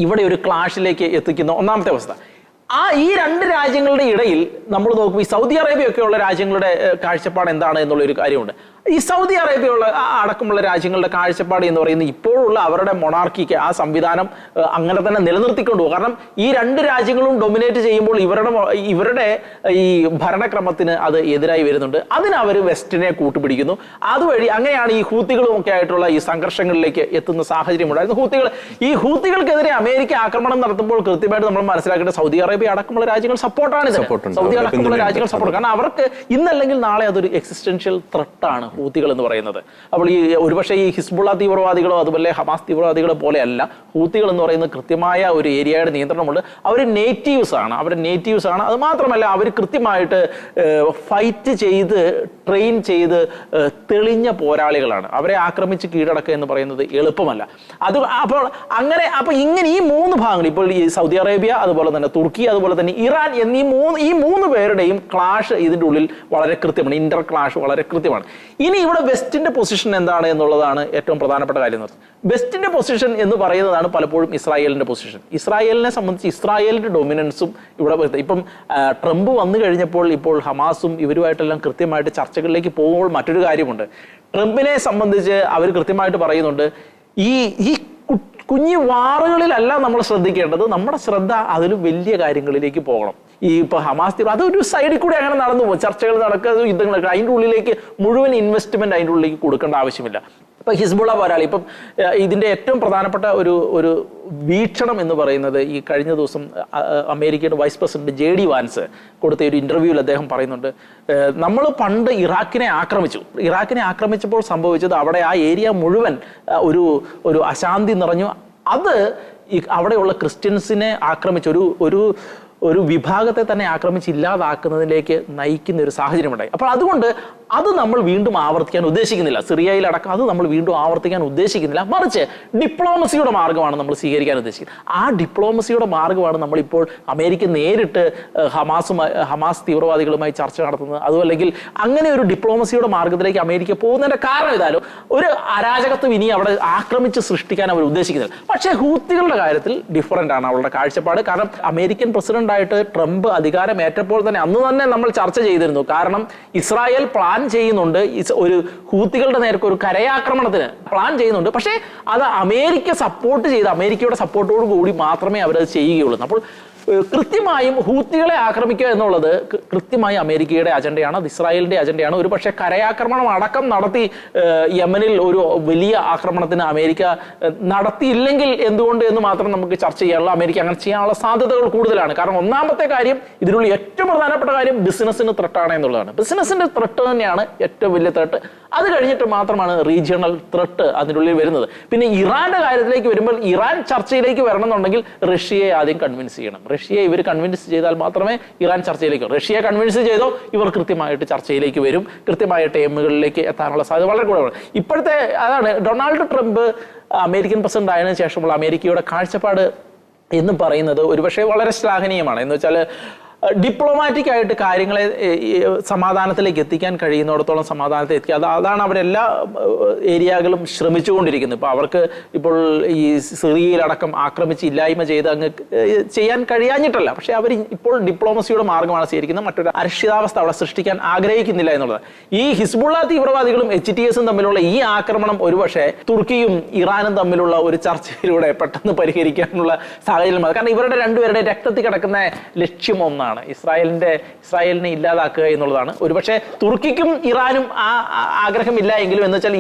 ഇവിടെ ഒരു ക്ലാഷിലേക്ക് എത്തിക്കുന്ന ഒന്നാമത്തെ അവസ്ഥ. ആ ഈ രണ്ട് രാജ്യങ്ങളുടെ ഇടയിൽ നമ്മൾ നോക്കുമ്പോൾ ഈ സൗദി അറേബ്യ ഒക്കെയുള്ള രാജ്യങ്ങളുടെ കാഴ്ചപ്പാട് എന്താണ് എന്നുള്ള ഒരു കാര്യമുണ്ട്. ഈ സൗദി അറേബ്യയുള്ള അടക്കമുള്ള രാജ്യങ്ങളുടെ കാഴ്ചപ്പാട് എന്ന് പറയുന്നത് ഇപ്പോഴുള്ള അവരുടെ മൊണാർക്കിക്ക് ആ സംവിധാനം അങ്ങനെ തന്നെ നിലനിർത്തിക്കൊണ്ടു പോകും. കാരണം ഈ രണ്ട് രാജ്യങ്ങളും ഡൊമിനേറ്റ് ചെയ്യുമ്പോൾ ഇവരുടെ ഇവരുടെ ഈ ഭരണക്രമത്തിന് അത് എതിരായി വരുന്നുണ്ട്. അതിന് അവർ വെസ്റ്റിനെ കൂട്ടുപിടിക്കുന്നു. അതുവഴി അങ്ങനെയാണ് ഈ ഹൂത്തികളും ഒക്കെ ആയിട്ടുള്ള ഈ സംഘർഷങ്ങളിലേക്ക് എത്തുന്ന സാഹചര്യം ഉണ്ടായിരുന്നു ഹൂത്തികൾ ഈ ഹൂത്തികൾക്കെതിരെ അമേരിക്ക ആക്രമണം നടത്തുമ്പോൾ കൃത്യമായിട്ട് നമ്മൾ മനസ്സിലാക്കേണ്ട സൗദി അറേബ്യ അടക്കമുള്ള രാജ്യങ്ങൾ സപ്പോർട്ടാണ് സൗദി അടക്കമുള്ള രാജ്യങ്ങൾ സപ്പോർട്ട് കാരണം അവർക്ക് ഇന്നല്ലെങ്കിൽ നാളെ അതൊരു എക്സിസ്റ്റൻഷ്യൽ ത്രെട്ടാണ് ഹൂത്തികൾ എന്ന് പറയുന്നത്. അപ്പോൾ ഈ ഒരുപക്ഷെ ഈ ഹിസ്ബുള്ള തീവ്രവാദികളോ അതുപോലെ ഹമാസ് തീവ്രവാദികളോ പോലെയല്ല ഹൂത്തികൾ എന്ന് പറയുന്നത് കൃത്യമായ ഒരു ഏരിയയുടെ നിയന്ത്രണമുണ്ട്. അവർ നേറ്റീവ്സ് ആണ്. അവർ നേറ്റീവ്സ് ആണ്. അത് മാത്രമല്ല അവർ കൃത്യമായിട്ട് ഫൈറ്റ് ചെയ്ത് ട്രെയിൻ ചെയ്ത് തെളിഞ്ഞ പോരാളികളാണ്. അവരെ ആക്രമിച്ച് കീഴടക്കുക എന്ന് പറയുന്നത് എളുപ്പമല്ല. അത് അപ്പോൾ അങ്ങനെ അപ്പോൾ ഇങ്ങനെ ഈ മൂന്ന് ഭാഗങ്ങൾ ഇപ്പോൾ ഈ സൗദി അറേബ്യ അതുപോലെ തന്നെ തുർക്കി അതുപോലെ തന്നെ ഇറാൻ എന്നീ മൂന്ന് ഈ മൂന്ന് പേരുടെയും ക്ലാഷ് ഇതിന്റെ ഉള്ളിൽ വളരെ കൃത്യമാണ്. ഇന്റർ ക്ലാഷ് വളരെ കൃത്യമാണ്. ഇനി ഇവിടെ വെസ്റ്റിന്റെ പൊസിഷൻ എന്താണ് എന്നുള്ളതാണ് ഏറ്റവും പ്രധാനപ്പെട്ട കാര്യം എന്ന് പറയുന്നത് വെസ്റ്റിന്റെ പൊസിഷൻ എന്ന് പറയുന്നതാണ് പലപ്പോഴും ഇസ്രായേലിന്റെ പൊസിഷൻ ഇസ്രായേലിനെ സംബന്ധിച്ച് ഇസ്രായേലിന്റെ ഡൊമിനൻസും ഇവിടെ ഇപ്പം ട്രംപ് വന്നു കഴിഞ്ഞപ്പോൾ ഇപ്പോൾ ഹമാസും ഇവരുമായിട്ടെല്ലാം കൃത്യമായിട്ട് ചർച്ചകളിലേക്ക് പോകുമ്പോൾ മറ്റൊരു കാര്യമുണ്ട്. ട്രംപിനെ സംബന്ധിച്ച് അവർ കൃത്യമായിട്ട് പറയുന്നുണ്ട് ഈ ഈ കുഞ്ഞു വാറുകളിലല്ല നമ്മൾ ശ്രദ്ധിക്കേണ്ടത്. നമ്മുടെ ശ്രദ്ധ അതിൽ വലിയ കാര്യങ്ങളിലേക്ക് പോകണം. ഈ ഇപ്പൊ ഹമാസ് തീവ്ര അതൊരു സൈഡിൽ കൂടി അങ്ങനെ നടന്നു പോകും. ചർച്ചകൾ നടക്കുക യുദ്ധങ്ങളൊക്കെ. അതിന്റെ ഉള്ളിലേക്ക് മുഴുവൻ ഇൻവെസ്റ്റ്മെന്റ് അതിന്റെ ഉള്ളിലേക്ക് കൊടുക്കേണ്ട ആവശ്യമില്ല. ഇപ്പൊ ഹിസ്ബുള്ള പോരാളി ഇപ്പം ഇതിന്റെ ഏറ്റവും പ്രധാനപ്പെട്ട ഒരു ഒരു വീക്ഷണം എന്ന് പറയുന്നത് ഈ കഴിഞ്ഞ ദിവസം അമേരിക്കയുടെ vice president J D Vance കൊടുത്ത ഒരു ഇന്റർവ്യൂവിൽ അദ്ദേഹം പറയുന്നുണ്ട് നമ്മൾ പണ്ട് ഇറാഖിനെ ആക്രമിച്ചു. ഇറാഖിനെ ആക്രമിച്ചപ്പോൾ സംഭവിച്ചത് അവിടെ ആ ഏരിയ മുഴുവൻ ഒരു ഒരു അശാന്തി നിറഞ്ഞു. അത് അവിടെയുള്ള ക്രിസ്ത്യൻസിനെ ആക്രമിച്ച ഒരു ഒരു ഒരു വിഭാഗത്തെ തന്നെ ആക്രമിച്ച് ഇല്ലാതാക്കുന്നതിലേക്ക് നയിക്കുന്ന ഒരു സാഹചര്യം ഉണ്ടായി അപ്പോൾ അതുകൊണ്ട് അത് നമ്മൾ വീണ്ടും ആവർത്തിക്കാൻ ഉദ്ദേശിക്കുന്നില്ല. സിറിയയിലടക്കം അത് നമ്മൾ വീണ്ടും ആവർത്തിക്കാൻ ഉദ്ദേശിക്കുന്നില്ല. മറിച്ച് ഡിപ്ലോമസിയുടെ മാർഗമാണ് നമ്മൾ സ്വീകരിക്കാൻ ഉദ്ദേശിക്കുന്നത്. ആ ഡിപ്ലോമസിയുടെ മാർഗമാണ് നമ്മളിപ്പോൾ അമേരിക്ക നേരിട്ട് ഹമാസുമായി ഹമാസ് തീവ്രവാദികളുമായി ചർച്ച നടത്തുന്നത്. അതും അല്ലെങ്കിൽ അങ്ങനെ ഒരു ഡിപ്ലോമസിയുടെ മാർഗത്തിലേക്ക് അമേരിക്ക പോകുന്നതിന്റെ കാരണം ഇതായാലും ഒരു അരാജകത്വം ഇനി അവിടെ ആക്രമിച്ച് സൃഷ്ടിക്കാൻ അവർ ഉദ്ദേശിക്കുന്നില്ല. പക്ഷേ ഹൂത്തികളുടെ കാര്യത്തിൽ ഡിഫറന്റ് ആണ് അവരുടെ കാഴ്ചപ്പാട്. കാരണം അമേരിക്കൻ പ്രസിഡന്റായിട്ട് ട്രംപ് അധികാരമേറ്റപ്പോൾ തന്നെ അന്ന് തന്നെ നമ്മൾ ചർച്ച ചെയ്തിരുന്നു. കാരണം ഇസ്രായേൽ പ്ലാൻ ചെയ്യുന്നുണ്ട്. ഒരു ഹൂത്തികളുടെ നേർക്ക് ഒരു കരയാക്രമണത്തിന് പ്ലാൻ ചെയ്യുന്നുണ്ട്. പക്ഷേ അത് അമേരിക്ക സപ്പോർട്ട് ചെയ്ത് അമേരിക്കയുടെ സപ്പോർട്ടോട് കൂടി മാത്രമേ അവരത് ചെയ്യുകയുള്ളൂ. അപ്പോൾ കൃത്യമായും ഹൂത്തികളെ ആക്രമിക്കുക എന്നുള്ളത് കൃത്യമായി അമേരിക്കയുടെ അജണ്ടയാണ് അത് ഇസ്രായേലിന്റെ അജണ്ടയാണ്. ഒരു പക്ഷേ കരയാക്രമണം അടക്കം നടത്തി യമനിൽ ഒരു വലിയ ആക്രമണത്തിന് അമേരിക്ക നടത്തിയില്ലെങ്കിൽ എന്തുകൊണ്ട് എന്ന് മാത്രം നമുക്ക് ചർച്ച ചെയ്യാനുള്ള അമേരിക്ക അങ്ങനെ ചെയ്യാനുള്ള സാധ്യതകൾ കൂടുതലാണ്. കാരണം ഒന്നാമത്തെ കാര്യം ഇതിനുള്ള ഏറ്റവും പ്രധാനപ്പെട്ട കാര്യം ബിസിനസ്സിന് ത്രെട്ടാണ് എന്നുള്ളതാണ്. ബിസിനസ്സിന്റെ ത്രെട്ട് തന്നെയാണ് ഏറ്റവും വലിയ ത്രെട്ട്. അത് കഴിഞ്ഞിട്ട് മാത്രമാണ് റീജിയണൽ ത്രെട്ട് അതിനുള്ളിൽ വരുന്നത്. പിന്നെ ഇറാന്റെ കാര്യത്തിലേക്ക് വരുമ്പോൾ ഇറാൻ ചർച്ചയിലേക്ക് വരണം എന്നുണ്ടെങ്കിൽ റഷ്യയെ ആദ്യം കൺവിൻസ് ചെയ്യണം. റഷ്യയെ ഇവർ കൺവിൻസ് ചെയ്താൽ മാത്രമേ ഇറാൻ ചർച്ചയിലേക്ക്. റഷ്യയെ കൺവിൻസ് ചെയ്തോ ഇവർ കൃത്യമായിട്ട് ചർച്ചയിലേക്ക് വരും കൃത്യമായ ടൈമുകളിലേക്ക് എത്താനുള്ള സാധ്യത വളരെ കൂടുതലാണ് ഇപ്പോഴത്തെ അതാണ് ഡൊണാൾഡ് ട്രംപ് അമേരിക്കൻ പ്രസിഡന്റ് ആയതിനു ശേഷമുള്ള അമേരിക്കയുടെ കാഴ്ചപ്പാട് എന്ന് പറയുന്നത് ഒരുപക്ഷെ വളരെ ശ്ലാഘനീയമാണ് എന്ന് വെച്ചാൽ ഡിപ്ലോമാറ്റിക് ആയിട്ട് കാര്യങ്ങളെ സമാധാനത്തിലേക്ക് എത്തിക്കാൻ കഴിയുന്നിടത്തോളം സമാധാനത്തിൽ എത്തിക്കുക. അത് അതാണ് അവരെല്ലാ ഏരിയകളും ശ്രമിച്ചുകൊണ്ടിരിക്കുന്നത്. ഇപ്പോൾ അവർക്ക് ഇപ്പോൾ ഈ സിറിയയിലടക്കം ആക്രമിച്ച് ഇല്ലായ്മ ചെയ്ത് അങ്ങ് ചെയ്യാൻ കഴിയാഞ്ഞിട്ടല്ല. പക്ഷേ അവർ ഇപ്പോൾ ഡിപ്ലോമസിയുടെ മാർഗമാണ് സ്വീകരിക്കുന്നത്. മറ്റൊരു അരക്ഷിതാവസ്ഥ അവിടെ സൃഷ്ടിക്കാൻ ആഗ്രഹിക്കുന്നില്ല എന്നുള്ളത്. ഈ ഹിസ്ബുള്ള തീവ്രവാദികളും എച്ച് ടി എസും തമ്മിലുള്ള ഈ ആക്രമണം ഒരുപക്ഷെ തുർക്കിയും ഇറാനും തമ്മിലുള്ള ഒരു ചർച്ചയിലൂടെ പെട്ടെന്ന് പരിഹരിക്കാനുള്ള സാഹചര്യം കാരണം ഇവരുടെ രണ്ടുപേരുടെ രക്തത്തിൽ കിടക്കുന്ന ലക്ഷ്യം ഒന്നാണ്. ഇസ്രായേലിന്റെ ഇസ്രായേലിനെ ഇല്ലാതാക്കുക എന്നുള്ളതാണ്. ഒരുപക്ഷെ തുർക്കിക്കും ഇറാനും ആ ആഗ്രഹം ആഗ്രഹമില്ല എങ്കിലും എന്ന് വെച്ചാൽ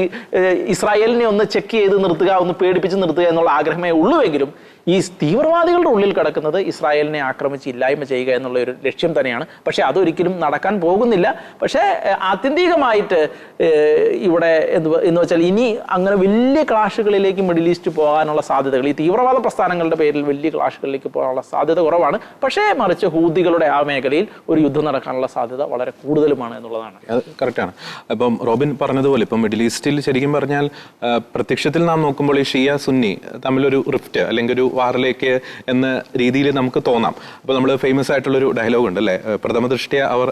ഇസ്രായേലിനെ ഒന്ന് ചെക്ക് ചെയ്ത് നിർത്തുക ഒന്ന് പേടിപ്പിച്ച് നിർത്തുക എന്നുള്ള ആഗ്രഹമേ ഉള്ളൂവെങ്കിലും ഈ തീവ്രവാദികളുടെ ഉള്ളിൽ കിടക്കുന്നത് ഇസ്രായേലിനെ ആക്രമിച്ച് ഇല്ലായ്മ ചെയ്യുക എന്നുള്ള ഒരു ലക്ഷ്യം തന്നെയാണ്. പക്ഷെ അതൊരിക്കലും നടക്കാൻ പോകുന്നില്ല. പക്ഷേ ആത്യന്തികമായിട്ട് ഇവിടെ എന്ത് എന്ന് വെച്ചാൽ ഇനി അങ്ങനെ വലിയ ക്ലാഷുകളിലേക്ക് മിഡിൽ ഈസ്റ്റ് പോകാനുള്ള സാധ്യതകൾ ഈ തീവ്രവാദ പ്രസ്ഥാനങ്ങളുടെ പേരിൽ വലിയ ക്ലാഷുകളിലേക്ക് പോകാനുള്ള സാധ്യത കുറവാണ്. പക്ഷേ മറിച്ച് ഹൂദികളുടെ ആ മേഖലയിൽ ഒരു യുദ്ധം നടക്കാനുള്ള സാധ്യത വളരെ കൂടുതലുമാണ് എന്നുള്ളതാണ്. കറക്റ്റാണ്. അപ്പം റോബിൻ പറഞ്ഞതുപോലെ ഇപ്പം മിഡിൽ ഈസ്റ്റിൽ ശരിക്കും പറഞ്ഞാൽ പ്രത്യക്ഷത്തിൽ നാം നോക്കുമ്പോൾ ഈ ഷിയ സുന്നി തമ്മിലൊരു റിഫ്റ്റ് അല്ലെങ്കിൽ ഒരു വാറിലേക്ക് എന്ന രീതിയിൽ നമുക്ക് തോന്നാം. അപ്പോൾ നമ്മൾ ഫേമസ് ആയിട്ടുള്ളൊരു ഡയലോഗ് ഉണ്ട് അല്ലേ പ്രഥമ ദൃഷ്ടിയ അവർ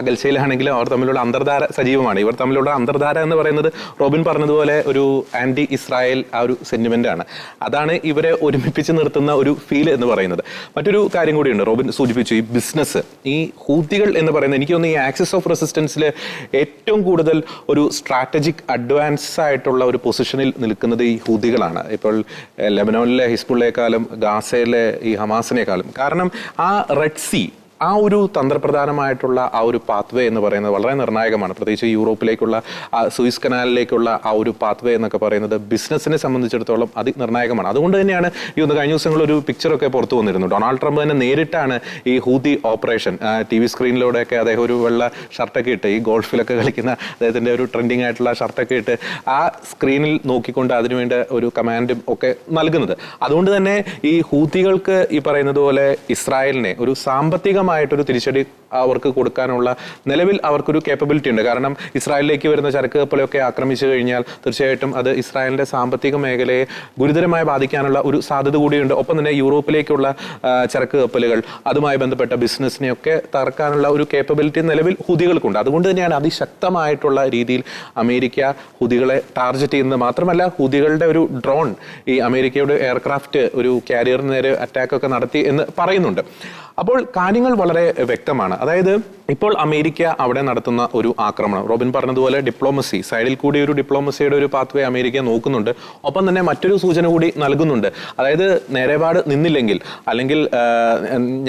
അകൽച്ചയിലാണെങ്കിലും അവർ തമ്മിലുള്ള അന്തർധാര സജീവമാണ്. ഇവർ തമ്മിലുള്ള അന്തർധാര എന്ന് പറയുന്നത് റോബിൻ പറഞ്ഞതുപോലെ ഒരു ആന്റി ഇസ്രായേൽ ആ ഒരു സെന്റിമെന്റ് ആണ്. അതാണ് ഇവരെ ഒരുമിപ്പിച്ച് നിർത്തുന്ന ഒരു ഫീൽ എന്ന് പറയുന്നത്. മറ്റൊരു കാര്യം കൂടിയുണ്ട്. റോബിൻ സൂചിപ്പിച്ചു ഈ ബിസിനസ് ഈ ഹൂത്തികൾ എന്ന് പറയുന്നത് എനിക്ക് തോന്നുന്നു ഈ ആക്സിസ് ഓഫ് റെസിസ്റ്റൻസിൽ ഏറ്റവും കൂടുതൽ ഒരു സ്ട്രാറ്റജിക് അഡ്വാൻസ് ആയിട്ടുള്ള ഒരു പൊസിഷനിൽ നിൽക്കുന്നത് ഈ ഹൂതികളാണ് ഇപ്പോൾ ലെബനോണിലെ ലെബനോനിലെ ഹിസ്ബുള്ളയെക്കാളും ഗാസയിലെ ഈ ഹമാസിനേക്കാളും. കാരണം ആ റെഡ് സീ ആ ഒരു തന്ത്രപ്രധാനമായിട്ടുള്ള ആ ഒരു പാത്വേ എന്ന് പറയുന്നത് വളരെ നിർണായകമാണ്. പ്രത്യേകിച്ച് യൂറോപ്പിലേക്കുള്ള സ്വിസ് കനാലിലേക്കുള്ള ആ ഒരു പാത്വേ എന്നൊക്കെ പറയുന്നത് ബിസിനസ്സിനെ സംബന്ധിച്ചിടത്തോളം അതി നിർണായകമാണ്. അതുകൊണ്ട് തന്നെയാണ് ഈ ഒന്ന് കഴിഞ്ഞ ദിവസങ്ങളിൽ ഒരു പിക്ചറൊക്കെ പുറത്തു വന്നിരുന്നു ഡൊണാൾഡ് ട്രംപ് തന്നെ നേരിട്ടാണ് ഈ ഹൂതി ഓപ്പറേഷൻ ടി വി സ്ക്രീനിലൂടെയൊക്കെ അദ്ദേഹം ഒരു വെള്ള ഷർട്ടൊക്കെ ഇട്ട് ഈ ഗോൾഫിലൊക്കെ കളിക്കുന്ന അദ്ദേഹത്തിന്റെ ഒരു ട്രെൻഡിങ് ആയിട്ടുള്ള ഷർട്ടൊക്കെ ഇട്ട് ആ സ്ക്രീനിൽ നോക്കിക്കൊണ്ട് അതിനുവേണ്ട ഒരു കമാൻഡും ഒക്കെ നൽകുന്നത്. അതുകൊണ്ട് തന്നെ ഈ ഹൂതികൾക്ക് ഈ പറയുന്നത് പോലെ ഇസ്രായേലിനെ ഒരു സാമ്പത്തികമായിട്ടൊരു തിരിച്ചടി അവർക്ക് കൊടുക്കാനുള്ള നിലവിൽ അവർക്കൊരു കേപ്പബിലിറ്റി ഉണ്ട്. കാരണം ഇസ്രായേലിലേക്ക് വരുന്ന ചരക്ക് കപ്പലൊക്കെ ആക്രമിച്ചു കഴിഞ്ഞാൽ തീർച്ചയായിട്ടും അത് ഇസ്രായേലിന്റെ സാമ്പത്തിക മേഖലയെ ഗുരുതരമായി ബാധിക്കാനുള്ള ഒരു സാധ്യത കൂടിയുണ്ട്. ഒപ്പം തന്നെ യൂറോപ്പിലേക്കുള്ള ചരക്ക് കപ്പലുകൾ അതുമായി ബന്ധപ്പെട്ട ബിസിനസ്സിനെയൊക്കെ തകർക്കാനുള്ള ഒരു കേപ്പബിലിറ്റി നിലവിൽ ഹുതികൾക്കുണ്ട്. അതുകൊണ്ട് തന്നെയാണ് അതിശക്തമായിട്ടുള്ള രീതിയിൽ അമേരിക്ക ഹുതികളെ ടാർഗറ്റ് ചെയ്യുന്നത്. മാത്രമല്ല ഹുതികളുടെ ഒരു ഡ്രോൺ ഈ അമേരിക്കയുടെ എയർക്രാഫ്റ്റ് ഒരു കാരിയറിന് നേരെ അറ്റാക്കൊക്കെ നടത്തി എന്ന് പറയുന്നുണ്ട്. അപ്പോൾ കാര്യങ്ങൾ വളരെ വ്യക്തമാണ്. അതായത് ഇപ്പോൾ അമേരിക്ക അവിടെ നടത്തുന്ന ഒരു ആക്രമണം. റോബിൻ പറഞ്ഞതുപോലെ ഡിപ്ലോമസി സൈഡിൽ കൂടി ഒരു ഡിപ്ലോമസിയുടെ ഒരു പാത്വേ അമേരിക്ക നോക്കുന്നുണ്ട്. ഒപ്പം തന്നെ മറ്റൊരു സൂചന കൂടി നൽകുന്നുണ്ട്. അതായത് നേരെപാട് നിന്നില്ലെങ്കിൽ അല്ലെങ്കിൽ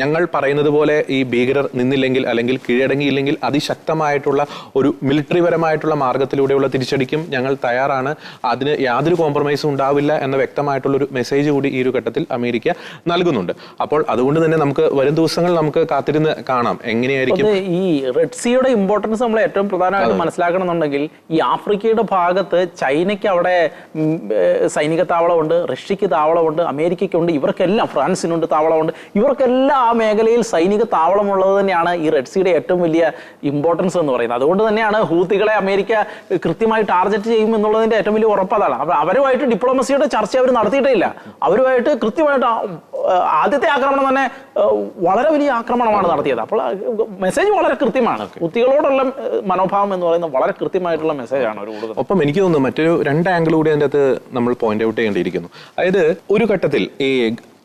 ഞങ്ങൾ പറയുന്നത് പോലെ ഈ ഭീകരർ നിന്നില്ലെങ്കിൽ അല്ലെങ്കിൽ കീഴടങ്ങിയില്ലെങ്കിൽ അതിശക്തമായിട്ടുള്ള ഒരു മിലിറ്ററി പരമായിട്ടുള്ള മാർഗത്തിലൂടെയുള്ള തിരിച്ചടിക്കും ഞങ്ങൾ തയ്യാറാണ്. അതിന് യാതൊരു കോംപ്രമൈസും ഉണ്ടാവില്ല എന്ന വ്യക്തമായിട്ടുള്ള ഒരു മെസ്സേജ് കൂടി ഈ ഒരു ഘട്ടത്തിൽ അമേരിക്ക നൽകുന്നുണ്ട്. അപ്പോൾ അതുകൊണ്ട് തന്നെ നമുക്ക് വരും ദിവസങ്ങൾ നമുക്ക് കാത്തിരുന്ന് കാണാം. എങ്ങനെയായിരിക്കും ഈ റെഡ് സിയുടെ ഇമ്പോർട്ടൻസ് നമ്മൾ ഏറ്റവും പ്രധാനമായിട്ട് മനസ്സിലാക്കണമെന്നുണ്ടെങ്കിൽ ഈ ആഫ്രിക്കയുടെ ഭാഗത്ത് ചൈനയ്ക്ക് അവിടെ സൈനിക താവളമുണ്ട് റഷ്യക്ക് താവളമുണ്ട് അമേരിക്കയ്ക്കുണ്ട് ഇവർക്കെല്ലാം ഫ്രാൻസിനുണ്ട് താവളമുണ്ട്. ഇവർക്കെല്ലാം ആ മേഖലയിൽ സൈനിക താവളമുള്ളത് തന്നെയാണ് ഈ റെഡ് സിയുടെ ഏറ്റവും വലിയ ഇമ്പോർട്ടൻസ് എന്ന് പറയുന്നത്. അതുകൊണ്ട് തന്നെയാണ് ഹൂത്തികളെ അമേരിക്ക കൃത്യമായി ടാർഗറ്റ് ചെയ്യും എന്നുള്ളതിന്റെ ഏറ്റവും വലിയ ഉറപ്പ് അതാണ്. അവരുമായിട്ട് ഡിപ്ലോമസിയുടെ ചർച്ച അവർ നടത്തിയിട്ടില്ല അവരുമായിട്ട് കൃത്യമായിട്ട് ആദ്യത്തെ ആക്രമണം തന്നെ വളരെ വലിയ ആക്രമണമാണ് നടത്തിയത്. അപ്പോൾ മെസ്സേജ് വളരെ കൃത്യമാണ്. കുട്ടികളോടുള്ള മനോഭാവം എന്ന് പറയുന്നത് വളരെ കൃത്യമായിട്ടുള്ള മെസ്സേജാണ് ആണ് കൊടുക്കുന്നത് ഒപ്പം എനിക്ക് തോന്നുന്നു മറ്റൊരു രണ്ട് ആംഗിൾ കൂടി അതിന്റെ അകത്ത് നമ്മൾ പോയിന്റ് ഔട്ട് ചെയ്യേണ്ടിയിരിക്കുന്നു. അതായത് ഒരു ഘട്ടത്തിൽ ഈ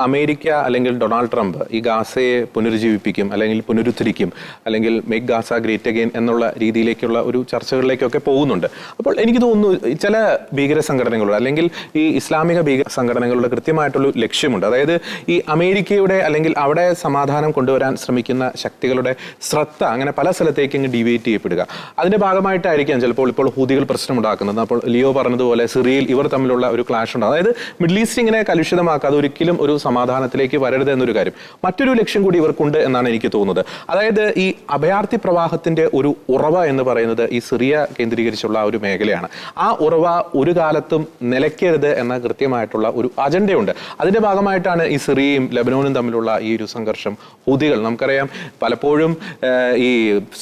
അമേരിക്ക അല്ലെങ്കിൽ ഡൊണാൾഡ് ട്രംപ് ഈ ഗാസയെ പുനരുജ്ജീവിപ്പിക്കും അല്ലെങ്കിൽ പുനരുദ്ധരിക്കും അല്ലെങ്കിൽ മേക്ക് ഗാസ ഗ്രേറ്റ് അഗെയിൻ എന്നുള്ള രീതിയിലേക്കുള്ള ഒരു ചർച്ചകളിലേക്കൊക്കെ പോകുന്നുണ്ട്. അപ്പോൾ എനിക്ക് തോന്നുന്നു ചില ഭീകര സംഘടനകളുടെ അല്ലെങ്കിൽ ഈ ഇസ്ലാമിക ഭീകര സംഘടനകളുടെ കൃത്യമായിട്ടുള്ള ലക്ഷ്യമുണ്ട്. അതായത് ഈ അമേരിക്കയുടെ അല്ലെങ്കിൽ അവിടെ സമാധാനം കൊണ്ടുവരാൻ ശ്രമിക്കുന്ന ശക്തികളുടെ ശ്രദ്ധ അങ്ങനെ പല സ്ഥലത്തേക്ക് ഇങ്ങ് ഡിവേറ്റ് ചെയ്യപ്പെടുക. അതിന്റെ ഭാഗമായിട്ടായിരിക്കാം ചിലപ്പോൾ ഇപ്പോൾ ഹൂതികൾ പ്രശ്നമുണ്ടാക്കുന്നത്. അപ്പോൾ ലിയോ പറഞ്ഞതുപോലെ സിറിയയിൽ ഇവർ തമ്മിലുള്ള ഒരു ക്ലാഷ് ഉണ്ട്. അതായത് മിഡിൽ ഈസ്റ്റ് ഇങ്ങനെ കലുഷിതമാക്കാതെ ഒരിക്കലും ഒരു സമാധാനത്തിലേക്ക് വരരുത് എന്നൊരു കാര്യം. മറ്റൊരു ലക്ഷ്യം കൂടി ഇവർക്കുണ്ട് എന്നാണ് എനിക്ക് തോന്നുന്നത്. അതായത് ഈ അഭയാർത്ഥി പ്രവാഹത്തിന്റെ ഒരു ഉറവ എന്ന് പറയുന്നത് ഈ സിറിയ കേന്ദ്രീകരിച്ചുള്ള ഒരു മേഖലയാണ്. ആ ഉറവ ഒരു കാലത്തും നിലയ്ക്കരുത് എന്ന കൃത്യമായിട്ടുള്ള ഒരു അജണ്ടയുണ്ട്. അതിന്റെ ഭാഗമായിട്ടാണ് ഈ സിറിയയും ലബനോനും തമ്മിലുള്ള ഈ ഒരു സംഘർഷം ഹൂതികൾ നമുക്കറിയാം പലപ്പോഴും ഈ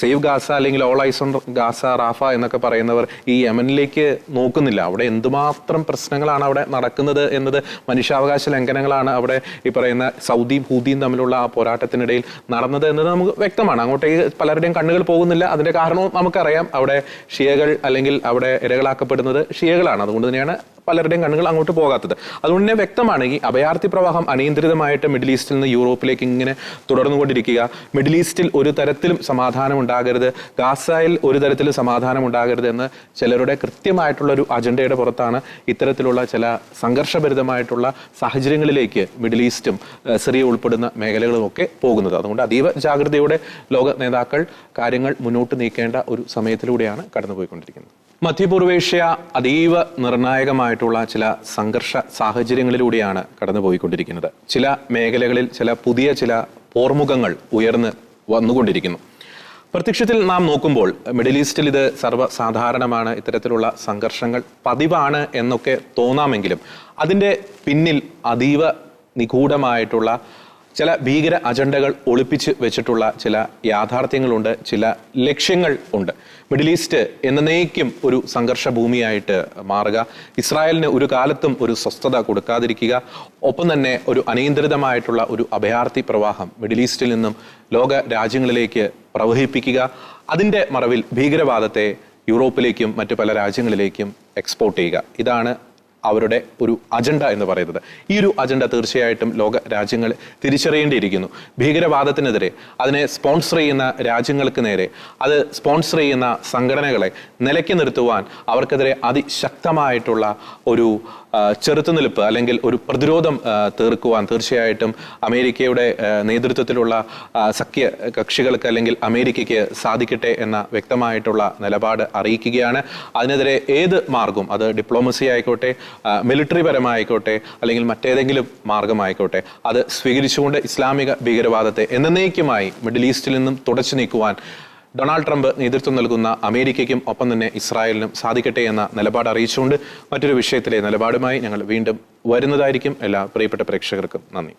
സേവ് ഗാസ അല്ലെങ്കിൽ all eyes on Gaza Rafah എന്നൊക്കെ പറയുന്നവർ ഈ യമനിലേക്ക് നോക്കുന്നില്ല. അവിടെ എന്തുമാത്രം പ്രശ്നങ്ങളാണ് അവിടെ നടക്കുന്നത് എന്നത് മനുഷ്യാവകാശ ലംഘനങ്ങളാണ് അവിടെ ഈ പറയുന്ന സൗദിയും ഹൂതിയും തമ്മിലുള്ള ആ പോരാട്ടത്തിനിടയിൽ നടന്നത് എന്നത് നമുക്ക് വ്യക്തമാണ്. അങ്ങോട്ടേക്ക് പലരുടെയും കണ്ണുകൾ പോകുന്നില്ല. അതിന്റെ കാരണവും നമുക്കറിയാം. അവിടെ ഷിയകൾ അല്ലെങ്കിൽ അവിടെ ഇരകളാക്കപ്പെടുന്നത് ഷിയകളാണ്. അതുകൊണ്ട് തന്നെയാണ് പലരുടെയും കണ്ണുകൾ അങ്ങോട്ട് പോകാത്തത്. അതുകൊണ്ട് തന്നെ വ്യക്തമാണ് ഈ അഭയാർത്ഥി പ്രവാഹം അനിയന്ത്രിതമായിട്ട് മിഡിൽ ഈസ്റ്റിൽ നിന്ന് യൂറോപ്പിലേക്ക് ഇങ്ങനെ തുടർന്നുകൊണ്ടിരിക്കുക. മിഡിൽ ഈസ്റ്റിൽ ഒരു തരത്തിലും സമാധാനം ഉണ്ടാകരുത്. ഗാസയിൽ ഒരു തരത്തിലും സമാധാനം ഉണ്ടാകരുത് എന്ന് ചിലരുടെ കൃത്യമായിട്ടുള്ള ഒരു അജണ്ടയുടെ പുറത്താണ് ഇത്തരത്തിലുള്ള ചില സംഘർഷഭരിതമായിട്ടുള്ള സാഹചര്യങ്ങളിലേക്ക് മിഡിൽ ഈസ്റ്റും സിറിയ ഉൾപ്പെടുന്ന മേഖലകളും ഒക്കെ പോകുന്നത്. അതുകൊണ്ട് അതീവ ജാഗ്രതയോടെ ലോക നേതാക്കൾ കാര്യങ്ങൾ മുന്നോട്ട് നീക്കേണ്ട ഒരു സമയത്തിലൂടെയാണ് കടന്നുപോയിക്കൊണ്ടിരിക്കുന്നത്. മധ്യപൂർവേഷ്യ അതീവ നിർണായകമായിട്ടുള്ള ചില സംഘർഷ സാഹചര്യങ്ങളിലൂടെയാണ് കടന്നുപോയിക്കൊണ്ടിരിക്കുന്നത്. ചില മേഖലകളിൽ ചില പുതിയ ചില പോർമുഖങ്ങൾ ഉയർന്ന് വന്നുകൊണ്ടിരിക്കുന്നു. പ്രത്യക്ഷത്തിൽ നാം നോക്കുമ്പോൾ മിഡിൽ ഈസ്റ്റിൽ ഇത് സർവസാധാരണമാണ് ഇത്തരത്തിലുള്ള സംഘർഷങ്ങൾ പതിവാണ് എന്നൊക്കെ തോന്നാമെങ്കിലും അതിന്റെ പിന്നിൽ അതീവ നിഗൂഢമായിട്ടുള്ള ചില ഭീകര അജണ്ടകൾ ഒളിപ്പിച്ച് വെച്ചിട്ടുള്ള ചില യാഥാർത്ഥ്യങ്ങളുണ്ട് ചില ലക്ഷ്യങ്ങൾ ഉണ്ട്. മിഡിൽ ഈസ്റ്റ് എന്നേക്കും ഒരു സംഘർഷ ഭൂമിയായിട്ട് മാറുക. ഇസ്രായേലിന് ഒരു കാലത്തും ഒരു സ്വസ്ഥത കൊടുക്കാതിരിക്കുക. ഒപ്പം തന്നെ ഒരു അനിയന്ത്രിതമായിട്ടുള്ള ഒരു അഭയാർത്ഥി പ്രവാഹം മിഡിൽ ഈസ്റ്റിൽ നിന്നും ലോക രാജ്യങ്ങളിലേക്ക് പ്രവഹിപ്പിക്കുക. അതിന്റെ മറവിൽ ഭീകരവാദത്തെ യൂറോപ്പിലേക്കും മറ്റു പല രാജ്യങ്ങളിലേക്കും എക്സ്പോർട്ട് ചെയ്യുക. ഇതാണ് അവരുടെ ഒരു അജണ്ട എന്ന് പറയുന്നത്. ഈ ഒരു അജണ്ട തീർച്ചയായിട്ടും ലോക രാജ്യങ്ങൾ തിരിച്ചറിയേണ്ടിയിരിക്കുന്നു. ഭീകരവാദത്തിനെതിരെ അതിനെ സ്പോൺസർ ചെയ്യുന്ന രാജ്യങ്ങൾക്ക് നേരെ അത് സ്പോൺസർ ചെയ്യുന്ന സംഘടനകളെ നിലയ്ക്ക് നിർത്തുവാൻ അവർക്കെതിരെ അതിശക്തമായിട്ടുള്ള ഒരു ചെറുത്തുനിൽപ്പ് അല്ലെങ്കിൽ ഒരു പ്രതിരോധം തീർക്കുവാൻ തീർച്ചയായിട്ടും അമേരിക്കയുടെ നേതൃത്വത്തിലുള്ള സഖ്യ കക്ഷികൾക്ക് അല്ലെങ്കിൽ അമേരിക്കയ്ക്ക് സാധിക്കട്ടെ എന്ന വ്യക്തമായിട്ടുള്ള നിലപാട് അറിയിക്കുകയാണ്. അതിനെതിരെ ഏത് മാർഗവും അത് ഡിപ്ലോമസി ആയിക്കോട്ടെ മിലിറ്ററി പരമായിക്കോട്ടെ അല്ലെങ്കിൽ മറ്റേതെങ്കിലും മാർഗമായിക്കോട്ടെ. അത് സ്വീകരിച്ചുകൊണ്ട് ഇസ്ലാമിക ഭീകരവാദത്തെ എന്നേക്കുമായി മിഡിൽ ഈസ്റ്റിൽ നിന്നും തുടച്ചു നീക്കുവാൻ ഡൊണാൾഡ് ട്രംപ് നേതൃത്വം നൽകുന്ന അമേരിക്കയ്ക്കും ഒപ്പം തന്നെ ഇസ്രായേലിനും സാധിക്കട്ടെ എന്ന നിലപാട് അറിയിച്ചുകൊണ്ട് മറ്റൊരു വിഷയത്തിലെ നിലപാടുമായി ഞങ്ങൾ വീണ്ടും വരുന്നതായിരിക്കും എല്ലാ പ്രിയപ്പെട്ട പ്രേക്ഷകർക്കും നന്ദി.